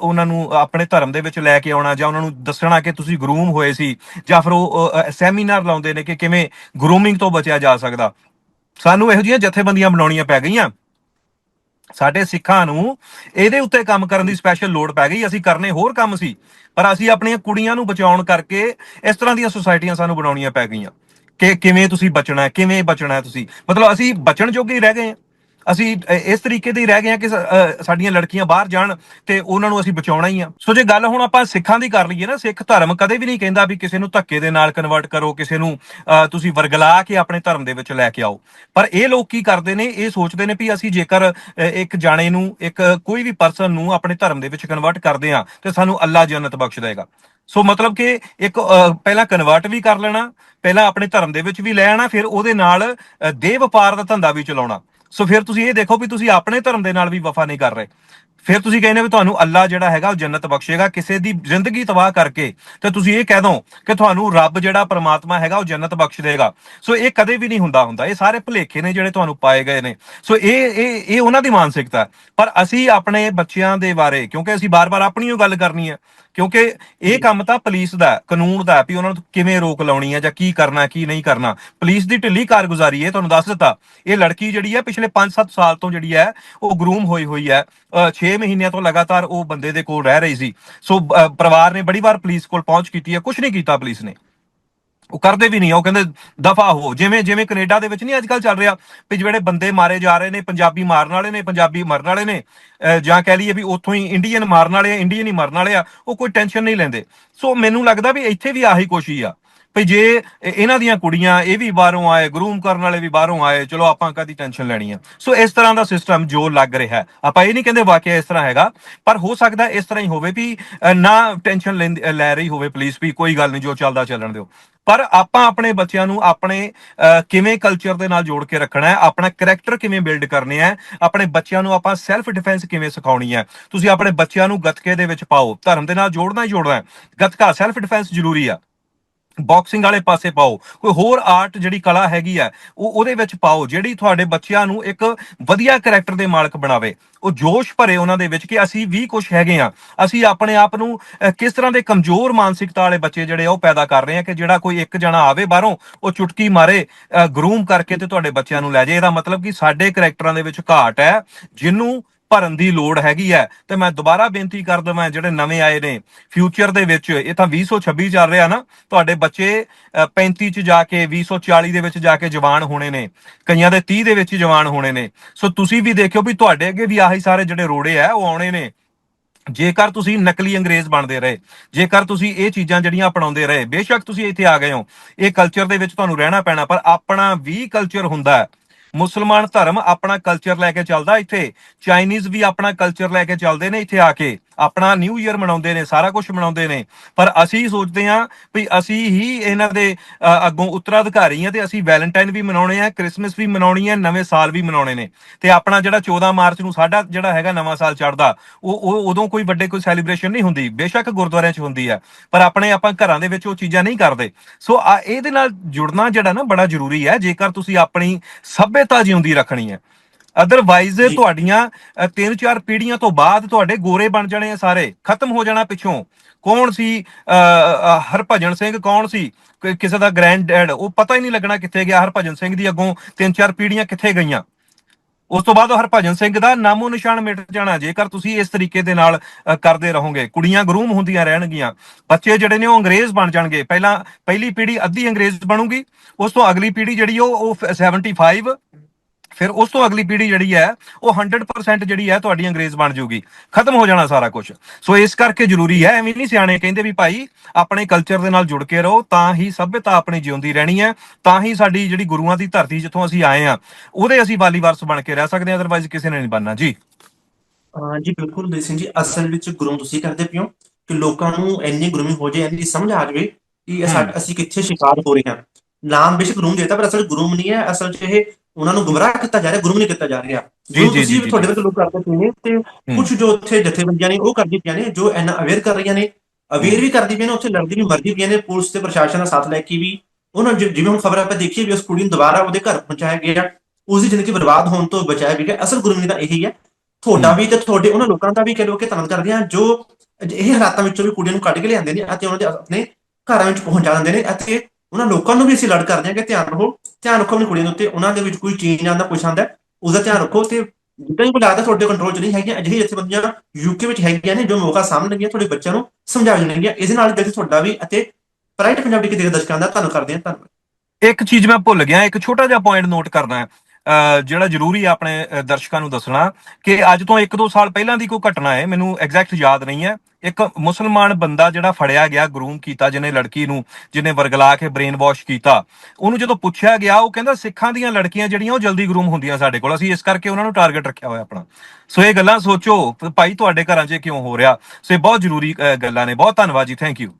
ਉਹਨਾਂ ਨੂੰ ਆਪਣੇ ਧਰਮ ਦੇ ਵਿੱਚ ਲੈ ਕੇ ਆਉਣਾ ਜਾਂ ਉਹਨਾਂ ਨੂੰ ਦੱਸਣਾ ਕਿ ਤੁਸੀਂ ਗਰੂਮ ਹੋਏ ਸੀ? ਜਾਂ ਫਿਰ ਉਹ ਸੈਮੀਨਾਰ ਲਾਉਂਦੇ ਨੇ ਕਿ ਕਿਵੇਂ ਗਰੂਮਿੰਗ ਤੋਂ ਬਚਿਆ ਜਾ ਸਕਦਾ। ਸਾਨੂੰ ਇਹੋ ਜਿਹੀਆਂ ਜਥੇਬੰਦੀਆਂ ਬਣਾਉਣੀਆਂ ਪੈ ਗਈਆਂ। ਸਾਡੇ ਸਿੱਖਾਂ ਨੂੰ ਇਹਦੇ ਉੱਤੇ ਕੰਮ ਕਰਨ ਦੀ ਸਪੈਸ਼ਲ ਲੋੜ ਪੈ ਗਈ। ਅਸੀਂ ਕਰਨੇ ਹੋਰ ਕੰਮ ਸੀ, ਪਰ ਅਸੀਂ ਆਪਣੀਆਂ ਕੁੜੀਆਂ ਨੂੰ ਬਚਾਉਣ ਕਰਕੇ ਇਸ ਤਰ੍ਹਾਂ ਦੀਆਂ ਸੁਸਾਇਟੀਆਂ ਸਾਨੂੰ ਬਣਾਉਣੀਆਂ ਪੈ ਗਈਆਂ। ਕਿ ਕਿਵੇਂ ਤੁਸੀਂ ਬਚਣਾ ਹੈ ਕਿਵੇਂ ਬਚਣਾ ਹੈ ਤੁਸੀਂ? ਮਤਲਬ ਅਸੀਂ ਬਚਣ ਜੋਗੇ ਹੀ ਰਹਿ ਗਏ ਹਾਂ। ਅਸੀਂ ਇਸ ਤਰੀਕੇ ਦੇ ਹੀ ਰਹਿ ਗਏ ਆ ਕਿ ਸਾਡੀਆਂ ਲੜਕੀਆਂ ਬਾਹਰ ਜਾਣ ਤੇ ਉਹਨਾਂ ਨੂੰ ਅਸੀਂ ਬਚਾਉਣਾ ਹੀ ਆ। ਸੋ ਜੇ ਗੱਲ ਹੁਣ ਆਪਾਂ ਸਿੱਖਾਂ ਦੀ ਕਰ ਲਈਏ ਨਾ ਸਿੱਖ ਧਰਮ ਕਦੇ ਵੀ ਨਹੀਂ ਕਹਿੰਦਾ ਵੀ ਕਿਸੇ ਨੂੰ ਧੱਕੇ ਦੇ ਨਾਲ ਕਨਵਰਟ ਕਰੋ ਕਿਸੇ ਨੂੰ ਅ, ਤੁਸੀਂ ਵਰਗਲਾ ਕੇ ਆਪਣੇ ਧਰਮ ਦੇ ਵਿੱਚ ਲੈ ਕੇ ਆਓ। ਪਰ ਇਹ ਲੋਕ ਕੀ ਕਰਦੇ ਨੇ ਇਹ ਸੋਚਦੇ ਨੇ ਵੀ ਅਸੀਂ ਜੇਕਰ ਇੱਕ ਜਾਣੇ ਨੂੰ ਇੱਕ ਕੋਈ ਵੀ ਪਰਸਨ ਨੂੰ ਆਪਣੇ ਧਰਮ ਦੇ ਵਿੱਚ ਕਨਵਰਟ ਕਰਦੇ ਆ ਤੇ ਸਾਨੂੰ ਅੱਲਾ ਜੰਨਤ ਬਖਸ਼ ਦੇਗਾ ਸੋ ਮਤਲਬ ਕਿ ਇੱਕ ਪਹਿਲਾਂ ਕਨਵਰਟ ਵੀ ਕਰ ਲੈਣਾ ਪਹਿਲਾਂ ਆਪਣੇ ਧਰਮ ਦੇ ਵਿੱਚ ਵੀ ਲੈ ਆਣਾ ਫਿਰ ਉਹਦੇ ਨਾਲ ਦੇਹ ਵਪਾਰ ਦਾ ਧੰਦਾ ਵੀ ਚਲਾਉਣਾ। ਸੋ ਫਿਰ ਤੁਸੀਂ ਇਹ ਦੇਖੋ ਵੀ ਤੁਸੀਂ ਆਪਣੇ ਧਰਮ ਦੇ ਨਾਲ ਵੀ ਵਫਾ ਨਹੀਂ ਕਰ ਰਹੇ। ਫਿਰ ਤੁਸੀਂ ਕਹਿੰਦੇ ਵੀ ਤੁਹਾਨੂੰ ਅੱਲਾ ਜਿਹੜਾ ਹੈਗਾ ਉਹ ਜੰਨਤ ਬਖਸ਼ੇਗਾ, ਕਿਸੇ ਦੀ ਜ਼ਿੰਦਗੀ ਤਬਾਹ ਕਰਕੇ ਤੇ ਤੁਸੀਂ ਇਹ ਕਹਿ ਦੋ ਕਿ ਤੁਹਾਨੂੰ ਰੱਬ ਜਿਹੜਾ ਪਰਮਾਤਮਾ ਹੈਗਾ ਉਹ ਜੰਨਤ ਬਖਸ਼ ਦੇਗਾ। ਸੋ ਇਹ ਕਦੇ ਵੀ ਨਹੀਂ ਹੁੰਦਾ ਹੁੰਦਾ, ਇਹ ਸਾਰੇ ਭੁਲੇਖੇ ਨੇ ਜਿਹੜੇ ਤੁਹਾਨੂੰ ਪਾਏ ਗਏ ਨੇ। ਸੋ ਇਹ ਇਹ ਇਹ ਉਹਨਾਂ ਦੀ ਮਾਨਸਿਕਤਾ ਪਰ ਅਸੀਂ ਆਪਣੇ ਬੱਚਿਆਂ ਦੇ ਬਾਰੇ, ਕਿਉਂਕਿ ਅਸੀਂ ਬਾਰ-ਬਾਰ ਆਪਣੀ ਓ ਗੱਲ ਕਰਨੀ ਹੈ ਕਿਉਂਕਿ ਇਹ ਕੰਮ ਤਾਂ ਪੁਲਿਸ ਦਾ ਕਾਨੂੰਨ ਦਾ ਵੀ ਉਹਨਾਂ ਨੂੰ ਕਿਵੇਂ ਰੋਕ ਲਾਉਣੀ ਹੈ ਜਾਂ ਕੀ ਕਰਨਾ ਕੀ ਨਹੀਂ ਕਰਨਾ। ਪੁਲਿਸ ਦੀ ਢਿੱਲੀ ਕਾਰਗੁਜ਼ਾਰੀ ਹੈ ਤੁਹਾਨੂੰ ਦੱਸ ਦਿੱਤਾ। ਇਹ ਲੜਕੀ ਜਿਹੜੀ ਹੈ ਪਿਛਲੇ 5-7 ਸਾਲ ਤੋਂ ਜਿਹੜੀ ਹੈ ਉਹ ਗਰੂਮ ਹੋਈ ਹੋਈ ਹੈ 6 ਮਹੀਨਿਆਂ ਤੋਂ ਲਗਾਤਾਰ ਉਹ ਬੰਦੇ ਦੇ ਕੋਲ ਰਹਿ ਰਹੀ ਸੀ। ਸੋ ਪਰਿਵਾਰ ਨੇ ਬੜੀ ਵਾਰ ਪੁਲਿਸ ਕੋਲ ਪਹੁੰਚ ਕੀਤੀ ਹੈ ਕੁਝ ਨਹੀਂ ਕੀਤਾ ਪੁਲਿਸ ਨੇ। ਉਹ ਕਰਦੇ ਵੀ ਨਹੀਂ ਉਹ ਕਹਿੰਦੇ ਦਫਾ ਹੋ, ਜਿਵੇਂ ਜਿਵੇਂ ਕੈਨੇਡਾ ਦੇ ਵਿੱਚ ਨਹੀਂ ਅੱਜ ਕੱਲ ਚੱਲ ਰਿਹਾ ਵੀ ਜਿਹੜੇ ਬੰਦੇ ਮਾਰੇ ਜਾ ਰਹੇ ਨੇ, ਪੰਜਾਬੀ ਮਾਰਨ ਵਾਲੇ ਨੇ, ਪੰਜਾਬੀ ਮਰਨ ਵਾਲੇ ਨੇ ਜਾਂ ਕਹਿ ਲਈਏ ਵੀ ਉੱਥੋਂ ਹੀ ਇੰਡੀਅਨ ਮਾਰਨ ਵਾਲੇ ਆ ਇੰਡੀਅਨ ਹੀ ਮਰਨ ਵਾਲੇ ਆ, ਉਹ ਕੋਈ ਟੈਨਸ਼ਨ ਨਹੀਂ ਲੈਂਦੇ। ਸੋ ਮੈਨੂੰ ਲੱਗਦਾ ਵੀ ਇੱਥੇ ਵੀ ਆਹੀ ਕੋਸ਼ਿਸ਼ ਆ। ਵੀ ਜੇ ਇਹਨਾਂ ਦੀਆਂ ਕੁੜੀਆਂ ਇਹ ਵੀ ਬਾਹਰੋਂ ਆਏ ਗਰੂਮ ਕਰਨ ਵਾਲੇ ਵੀ ਬਾਹਰੋਂ ਆਏ ਚਲੋ ਆਪਾਂ ਕਦੀ ਟੈਨਸ਼ਨ ਲੈਣੀ ਆ? ਸੋ ਇਸ ਤਰ੍ਹਾਂ ਦਾ ਸਿਸਟਮ ਜੋ ਲੱਗ ਰਿਹਾ ਆਪਾਂ ਇਹ ਨਹੀਂ ਕਹਿੰਦੇ ਵਾਕਿਆ ਇਸ ਤਰ੍ਹਾਂ ਹੈਗਾ ਪਰ ਹੋ ਸਕਦਾ ਇਸ ਤਰ੍ਹਾਂ ਹੀ ਹੋਵੇ ਵੀ ਅਹ, ਨਾ ਟੈਨਸ਼ਨ ਲੈ ਰਹੀ ਹੋਵੇ ਪੁਲਿਸ ਵੀ ਕੋਈ ਗੱਲ ਨਹੀਂ ਜੋ ਚੱਲਦਾ ਚੱਲਣ ਦਿਓ। ਪਰ ਆਪਾਂ ਆਪਣੇ ਬੱਚਿਆਂ ਨੂੰ ਆਪਣੇ ਕਿਵੇਂ ਕਲਚਰ ਦੇ ਨਾਲ ਜੋੜ ਕੇ ਰੱਖਣਾ ਹੈ ਆਪਣਾ ਕੈਰੈਕਟਰ ਕਿਵੇਂ ਬਿਲਡ ਕਰਨੇ ਹੈ ਆਪਣੇ ਬੱਚਿਆਂ ਨੂੰ ਆਪਾਂ ਸੈਲਫ ਡਿਫੈਂਸ ਕਿਵੇਂ ਸਿਖਾਉਣੀ ਹੈ ਤੁਸੀਂ ਆਪਣੇ ਬੱਚਿਆਂ ਨੂੰ ਗੱਤਕੇ ਦੇ ਵਿੱਚ ਪਾਓ ਧਰਮ ਦੇ ਨਾਲ ਜੋੜਨਾ ਹੀ ਜੋੜਨਾ ਹੈ। ਗੱਤਕਾ ਸੈਲਫ ਡਿਫੈਂਸ ਜ਼ਰੂਰੀ ਆ। ਬਾਕਸਿੰਗ ਵਾਲੇ ਪਾਸੇ ਪਾਓ। ਕੋਈ ਹੋਰ ਆਰਟ ਜਿਹੜੀ ਕਲਾ ਹੈਗੀ ਆ, ਉਹ ਉਹਦੇ ਵਿੱਚ ਪਾਓ, ਜਿਹੜੀ ਤੁਹਾਡੇ ਬੱਚਿਆਂ ਨੂੰ ਇੱਕ ਵਧੀਆ ਕੈਰੈਕਟਰ ਦੇ ਮਾਲਕ ਬਣਾਵੇ। ਉਹ ਜੋਸ਼ ਭਰੇ ਉਹਨਾਂ ਦੇ ਵਿੱਚ ਕਿ ਅਸੀਂ ਵੀ ਕੁਝ ਹੈਗੇ ਆ। ਅਸੀਂ ਆਪਣੇ ਆਪ ਨੂੰ ਕਿਸ ਤਰ੍ਹਾਂ ਦੇ ਕਮਜ਼ੋਰ ਮਾਨਸਿਕਤਾ ਵਾਲੇ ਬੱਚੇ ਜਿਹੜੇ ਆ, ਉਹ ਪੈਦਾ ਕਰ ਰਹੇ ਆ ਕਿ ਜਿਹੜਾ ਕੋਈ ਇੱਕ ਜਣਾ ਆਵੇ ਬਾਹਰੋਂ, ਉਹ ਚੁਟਕੀ ਮਾਰੇ ਗਰੂਮ ਕਰਕੇ ਤੇ ਤੁਹਾਡੇ ਬੱਚਿਆਂ ਨੂੰ ਲੈ ਜਾਏ। ਇਹਦਾ ਮਤਲਬ ਕਿ ਸਾਡੇ ਕੈਰੈਕਟਰਾਂ ਦੇ ਵਿੱਚ ਘਾਟ ਹੈ, ਜਿਹਨੂੰ ਭਰਨ ਦੀ ਲੋੜ ਹੈਗੀ ਹੈ। ਤੇ ਮੈਂ ਦੁਬਾਰਾ ਬੇਨਤੀ ਕਰ ਦਵਾਂ ਜਿਹੜੇ ਨਵੇਂ ਆਏ ਨੇ ਫਿਊਚਰ ਦੇ ਵਿੱਚ ਇਹ ਤਾਂ 2026 ਚੱਲ ਰਿਹਾ ਨਾ ਤੁਹਾਡੇ ਬੱਚੇ ਅ, 35 ਚ ਜਾ ਕੇ 2040 ਦੇ ਵਿੱਚ ਜਾ ਕੇ ਜਵਾਨ ਹੋਣੇ ਨੇ ਕਈਆਂ ਦੇ 30 ਦੇ ਵਿੱਚ ਜਵਾਨ ਹੋਣੇ ਨੇ। ਸੋ ਤੁਸੀਂ ਵੀ ਦੇਖਿਓ ਵੀ ਤੁਹਾਡੇ ਅੱਗੇ ਵੀ ਆਹੀ ਸਾਰੇ ਜਿਹੜੇ ਰੋੜੇ ਆ ਉਹ ਆਉਣੇ ਨੇ। ਜੇਕਰ ਤੁਸੀਂ ਨਕਲੀ ਅੰਗਰੇਜ਼ ਬਣਦੇ ਰਹੇ ਜੇਕਰ ਤੁਸੀਂ ਇਹ ਚੀਜ਼ਾਂ ਜਿਹੜੀਆਂ ਅਪਣਾਉਂਦੇ ਰਹੇ ਬੇਸ਼ੱਕ ਤੁਸੀਂ ਇੱਥੇ ਆ ਗਏ ਹੋ। ਇਹ ਕਲਚਰ ਦੇ ਵਿੱਚ ਤੁਹਾਨੂੰ ਰਹਿਣਾ ਪੈਣਾ ਪਰ ਆਪਣਾ ਵੀ ਕਲਚਰ ਹੁੰਦਾ ਹੈ। ਮੁਸਲਮਾਨ ਧਰਮ ਆਪਣਾ ਕਲਚਰ ਲੈ ਕੇ ਚੱਲਦਾ ਇੱਥੇ। ਚਾਈਨੀਜ਼ ਵੀ ਆਪਣਾ ਕਲਚਰ ਲੈ ਕੇ ਚੱਲਦੇ ਨੇ ਇੱਥੇ ਆ ਕੇ। ਆਪਣਾ ਨਿਊ ਈਅਰ ਮਨਾਉਂਦੇ ਨੇ ਸਾਰਾ ਕੁਝ ਮਨਾਉਂਦੇ ਨੇ। ਪਰ ਅਸੀਂ ਸੋਚਦੇ ਹਾਂ ਵੀ ਅਸੀਂ ਹੀ ਇਹਨਾਂ ਦੇ ਅ, ਅੱਗੋਂ ਉੱਤਰਾਧਿਕਾਰੀ ਹਾਂ ਤੇ ਅਸੀਂ ਵੈਲੈਂਟਾਈਨ ਵੀ ਮਨਾਉਣੇ ਆ ਕ੍ਰਿਸਮਸ ਵੀ ਮਨਾਉਣੀ ਹੈ ਨਵੇਂ ਸਾਲ ਵੀ ਮਨਾਉਣੇ ਨੇ। ਤੇ ਆਪਣਾ ਜਿਹੜਾ 14 ਮਾਰਚ ਨੂੰ ਸਾਡਾ ਜਿਹੜਾ ਹੈਗਾ ਨਵਾਂ ਸਾਲ ਚੜਦਾ ਉਹ ਉਹ ਉਦੋਂ ਕੋਈ ਵੱਡੇ ਕੋਈ ਸੈਲੀਬ੍ਰੇਸ਼ਨ ਨਹੀਂ ਹੁੰਦੀ। ਬੇਸ਼ੱਕ ਗੁਰਦੁਆਰਿਆਂ 'ਚ ਹੁੰਦੀ ਹੈ ਪਰ ਆਪਣੇ ਆਪਾਂ ਘਰਾਂ ਦੇ ਵਿੱਚ ਉਹ ਚੀਜ਼ਾਂ ਨਹੀਂ ਕਰਦੇ। ਸੋ ਆ ਇਹਦੇ ਨਾਲ ਜੁੜਨਾ ਜਿਹੜਾ ਨਾ ਬੜਾ ਜ਼ਰੂਰੀ ਹੈ ਜੇਕਰ ਤੁਸੀਂ ਆਪਣੀ ਸੱਭਿਅਤਾ ਜਿਉਂਦੀ ਰੱਖਣੀ ਹੈ। ਅਦਰਵਾਈਜ਼। ਤੁਹਾਡੀਆਂ ਅ, ਤਿੰਨ ਚਾਰ ਪੀੜ੍ਹੀਆਂ ਤੋਂ ਬਾਅਦ ਤੁਹਾਡੇ ਗੋਰੇ ਬਣ ਜਾਣੇ ਆ ਸਾਰੇ। ਖਤਮ ਹੋ ਜਾਣਾ ਪਿੱਛੋਂ। ਕੌਣ ਸੀ ਅ, ਅ, ਹਰਭਜਨ ਸਿੰਘ? ਕੌਣ ਸੀ? ਕਿ- ਕਿਸੇ ਦਾ ਗ੍ਰੈਂਡ ਡੈਡ ਉਹ ਪਤਾ ਹੀ ਨਹੀਂ ਲੱਗਣਾ ਕਿੱਥੇ ਗਿਆ ਹਰਭਜਨ ਸਿੰਘ ਦੀ ਅੱਗੋਂ। ਤਿੰਨ ਚਾਰ ਪੀੜ੍ਹੀਆਂ ਕਿੱਥੇ ਗਈਆਂ? ਉਸ ਤੋਂ ਬਾਅਦ ਉਹ ਹਰਭਜਨ ਸਿੰਘ ਦਾ ਨਾਮੋ ਨਿਸ਼ਾਨ ਮਿਟ ਜਾਣਾ। ਜੇਕਰ ਤੁਸੀਂ ਇਸ ਤਰੀਕੇ ਦੇ ਨਾਲ ਅ, ਕਰਦੇ ਰਹੋਗੇ। ਕੁੜੀਆਂ ਗਰੂਮ ਹੁੰਦੀਆਂ ਰਹਿਣਗੀਆਂ। ਬੱਚੇ ਜਿਹੜੇ ਨੇ ਉਹ ਅੰਗਰੇਜ਼ ਬਣ ਜਾਣਗੇ। ਪਹਿਲਾਂ ਪਹਿਲੀ ਪੀੜ੍ਹੀ ਅੱਧੀ ਅੰਗਰੇਜ਼ ਬਣੂਗੀ। ਉਸ ਤੋਂ ਅਗਲੀ ਪੀੜ੍ਹੀ ਜਿਹੜੀ ਉਹ ਉਹ 75 ਫਿਰ ਉਸ ਤੋਂ ਅਗਲੀ ਪੀੜ੍ਹੀ ਜਿਹੜੀ ਹੈ ਉਹ 100% ਜਿਹੜੀ ਹੈ ਤੁਹਾਡੀ ਅੰਗਰੇਜ਼ ਬਣ ਜਾਊਗੀ। ਖਤਮ ਹੋ ਜਾਣਾ ਸਾਰਾ ਕੁਝ ਸੋ ਇਸ ਕਰਕੇ ਜ਼ਰੂਰੀ ਹੈ ਐਵੇਂ ਨਹੀਂ ਸਿਆਣੇ ਕਹਿੰਦੇ ਵੀ ਭਾਈ ਆਪਣੇ ਕਲਚਰ ਦੇ ਨਾਲ ਜੁੜ ਕੇ ਰਹੋ ਤਾਂ ਹੀ ਸਭਿਅਤਾ ਆਪਣੀ ਜਿਉਂਦੀ ਰਹਿਣੀ ਹੈ ਤਾਂ ਹੀ ਸਾਡੀ ਜਿਹੜੀ ਗੁਰੂਆਂ ਦੀ ਧਰਤੀ ਜਿੱਥੋਂ ਅਸੀਂ ਆਏ ਆ ਉਹਦੇ ਅਸੀਂ ਵਾਲੀ ਵਾਰਸ ਬਣ ਕੇ ਰਹਿ ਸਕਦੇ ਹਾਂ ਅਦਰਵਾਈਜ਼ ਕਿਸੇ ਨੇ ਨਹੀਂ ਬਣਨਾ। ਜੀ। ਹਾਂ ਜੀ ਬਿਲਕੁਲ ਦੇ ਸਿੰਘ ਜੀ ਅਸਲ ਵਿੱਚ ਗੁਰੂ ਤੁਸੀਂ ਕਰਦੇ ਪਿਓ ਕਿ ਲੋਕਾਂ ਨੂੰ ਇੰਨੀ ਗੁਰਮੀ ਹੋ ਜਾਏ ਇੰਨੀ ਸਮਝ ਆ ਜਾਵੇ ਕਿ ਅਸੀਂ ਕਿੱਥੇ ਸ਼ਿਕਾਰ ਹੋ ਰਹੇ ਹਾਂ। ਨਾਮ ਬੇਸ਼ੱਕ ਗੁਰੂ ਦੇਤਾ ਪਰ ਅਸਲ ਗੁਰੂ ਨਹੀਂ ਹੈ ਅਸਲ 'ਚ ਇਹ ਉਹਨਾਂ ਨੂੰ ਗੁੰਮਰਾਹ ਕੀਤਾ ਜਾ ਰਿਹਾ ਗੁਰੂ ਨਹੀਂ ਕੀਤਾ ਜਾ ਰਿਹਾ। ਜੀ, ਜੋ ਜੀ, ਤੁਹਾਡੇ ਵਰਗੇ ਲੋਕ ਕਰਦੇ ਪਏ ਨੇ ਤੇ ਕੁਝ ਜੋ ਉੱਥੇ ਜਥੇਬੰਦੀਆਂ ਨੇ ਉਹ ਕਰਦੀ ਪਈਆਂ ਨੇ ਜੋ ਇਹਨਾਂ ਅਵੇਅਰ ਕਰ ਰਹੀਆਂ ਨੇ ਅਵੇਅਰ ਵੀ ਕਰਦੀ ਪਈਆਂ ਨੇ ਉੱਥੇ ਲੜਦੀ ਵੀ ਮਰਦੀ ਪਈਆਂ ਨੇ ਪੁਲਿਸ ਤੇ ਪ੍ਰਸ਼ਾਸਨ ਦਾ ਸਾਥ ਲੈ ਕੇ ਵੀ। ਉਹਨਾਂ ਜਿਵੇਂ ਹੁਣ ਖਬਰ ਆਪਾਂ ਦੇਖੀਏ ਵੀ ਉਸ ਕੁੜੀ ਨੂੰ ਦੁਬਾਰਾ ਉਹਦੇ ਘਰ ਪਹੁੰਚਾਇਆ ਗਿਆ। ਉਸ ਦੀ ਜ਼ਿੰਦਗੀ ਬਰਬਾਦ ਹੋਣ ਤੋਂ ਬਚਾਇਆ ਵੀ ਗਿਆ। ਅਸਲ ਗੁਰਮੀ ਦਾ ਇਹੀ ਹੈ। ਤੁਹਾਡਾ ਵੀ ਤੇ ਤੁਹਾਡੇ ਉਹਨਾਂ ਲੋਕਾਂ ਦਾ ਵੀ ਕਹਿ ਲੋ ਕਿ ਧੰਨਵਾਦ ਕਰਦੇ ਆ ਜੋ ਇਹ ਹਾਲਾਤਾਂ ਵਿੱਚੋਂ ਵੀ ਕੁੜੀਆਂ ਨੂੰ ਕੱਢ ਕੇ ਲਿਆਉਂਦੇ ਨੇ ਅਤੇ ਉਹਨਾਂ ਦੇ ਆਪਣੇ ਘਰਾਂ ਵਿੱਚ ਪਹੁੰਚਾ ਦਿੰਦੇ ਨੇ ਅਤੇ ਉਹਨਾਂ ਲੋਕਾਂ ਨੂੰ ਵੀ ਅਸੀਂ ਲੜ ਕਰਦੇ ਹਾਂ ਕਿ ਧਿਆਨ ਰੱਖੋ ਧਿਆਨ ਰੱਖੋ ਆਪਣੀ ਕੁੜੀਆਂ ਦੇ ਉੱਤੇ, ਉਹਨਾਂ ਦੇ ਵਿੱਚ ਕੋਈ ਚੇਂਜ ਆਉਂਦਾ, ਕੁਛ ਆਉਂਦਾ, ਉਹਦਾ ਧਿਆਨ ਰੱਖੋ ਤੇ ਜਿੱਦਾਂ ਹੀ ਕੋਈ ਲੱਗਦਾ ਤੁਹਾਡੇ ਕੰਟਰੋਲ 'ਚ ਨਹੀਂ ਹੈਗੀਆਂ, ਅਜਿਹੀ ਜਥੇਬੰਦੀਆਂ ਯੂਕੇ ਵਿੱਚ ਹੈਗੀਆਂ ਨੇ ਜੋ ਮੌਕਾ ਸਾਹਮਣੇ ਤੁਹਾਡੇ ਬੱਚਿਆਂ ਨੂੰ ਸਮਝਾ ਜਾਣਗੀਆਂ ਇਸ ਨਾਲ ਜਦ ਤੁਹਾਡਾ ਵੀ ਅਤੇ ਪ੍ਰਾਈਟ ਪੰਜਾਬੀ ਦੇ ਦਰਸ਼ਕਾਂ ਦਾ ਧੰਨਵਾਦ ਕਰਦੇ ਹਾਂ, ਧੰਨਵਾਦ। ਇੱਕ ਚੀਜ਼ ਮੈਂ ਭੁੱਲ ਗਿਆ, ਇੱਕ ਛੋਟਾ ਜਿਹਾ ਪੁਆਇੰਟ ਨੋਟ ਕਰਨਾ ਹੈ। ਜਿਹੜਾ ਜ਼ਰੂਰੀ ਆਪਣੇ ਦਰਸ਼ਕਾਂ ਨੂੰ ਦੱਸਣਾ ਕਿ ਅੱਜ ਤੋਂ 1-2 ਸਾਲ ਪਹਿਲਾਂ ਦੀ ਕੋਈ ਘਟਨਾ ਹੈ, ਮੈਨੂੰ ਐਗਜ਼ੈਕਟ ਯਾਦ ਨਹੀਂ ਹੈ। ਇੱਕ ਮੁਸਲਮਾਨ ਬੰਦਾ ਜਿਹੜਾ ਫੜਿਆ ਗਿਆ ਗਰੂਮ ਕੀਤਾ, ਜਿਹਨੇ ਲੜਕੀ ਨੂੰ, ਜਿਹਨੇ ਵਰਗਲਾ ਕੇ ਬ੍ਰੇਨ ਵਾਸ਼ ਕੀਤਾ, ਉਹਨੂੰ ਜਦੋਂ ਪੁੱਛਿਆ ਗਿਆ, ਉਹ ਕਹਿੰਦਾ ਸਿੱਖਾਂ ਦੀਆਂ ਲੜਕੀਆਂ ਜਿਹੜੀਆਂ, ਉਹ ਜਲਦੀ ਗਰੂਮ ਹੁੰਦੀਆਂ ਸਾਡੇ ਕੋਲ। ਅਸੀਂ ਇਸ ਕਰਕੇ ਉਹਨਾਂ ਨੂੰ ਟਾਰਗੇਟ ਰੱਖਿਆ ਹੋਇਆ ਆਪਣਾ। ਸੋ ਇਹ ਗੱਲਾਂ ਸੋਚੋ, ਭਾਈ ਤੁਹਾਡੇ ਘਰਾਂ 'ਚ ਕਿਉਂ ਹੋ ਰਿਹਾ? ਸੋ ਇਹ ਬਹੁਤ ਜ਼ਰੂਰੀ ਗੱਲਾਂ ਨੇ। ਬਹੁਤ ਧੰਨਵਾਦ ਜੀ ਥੈਂਕ ਯੂ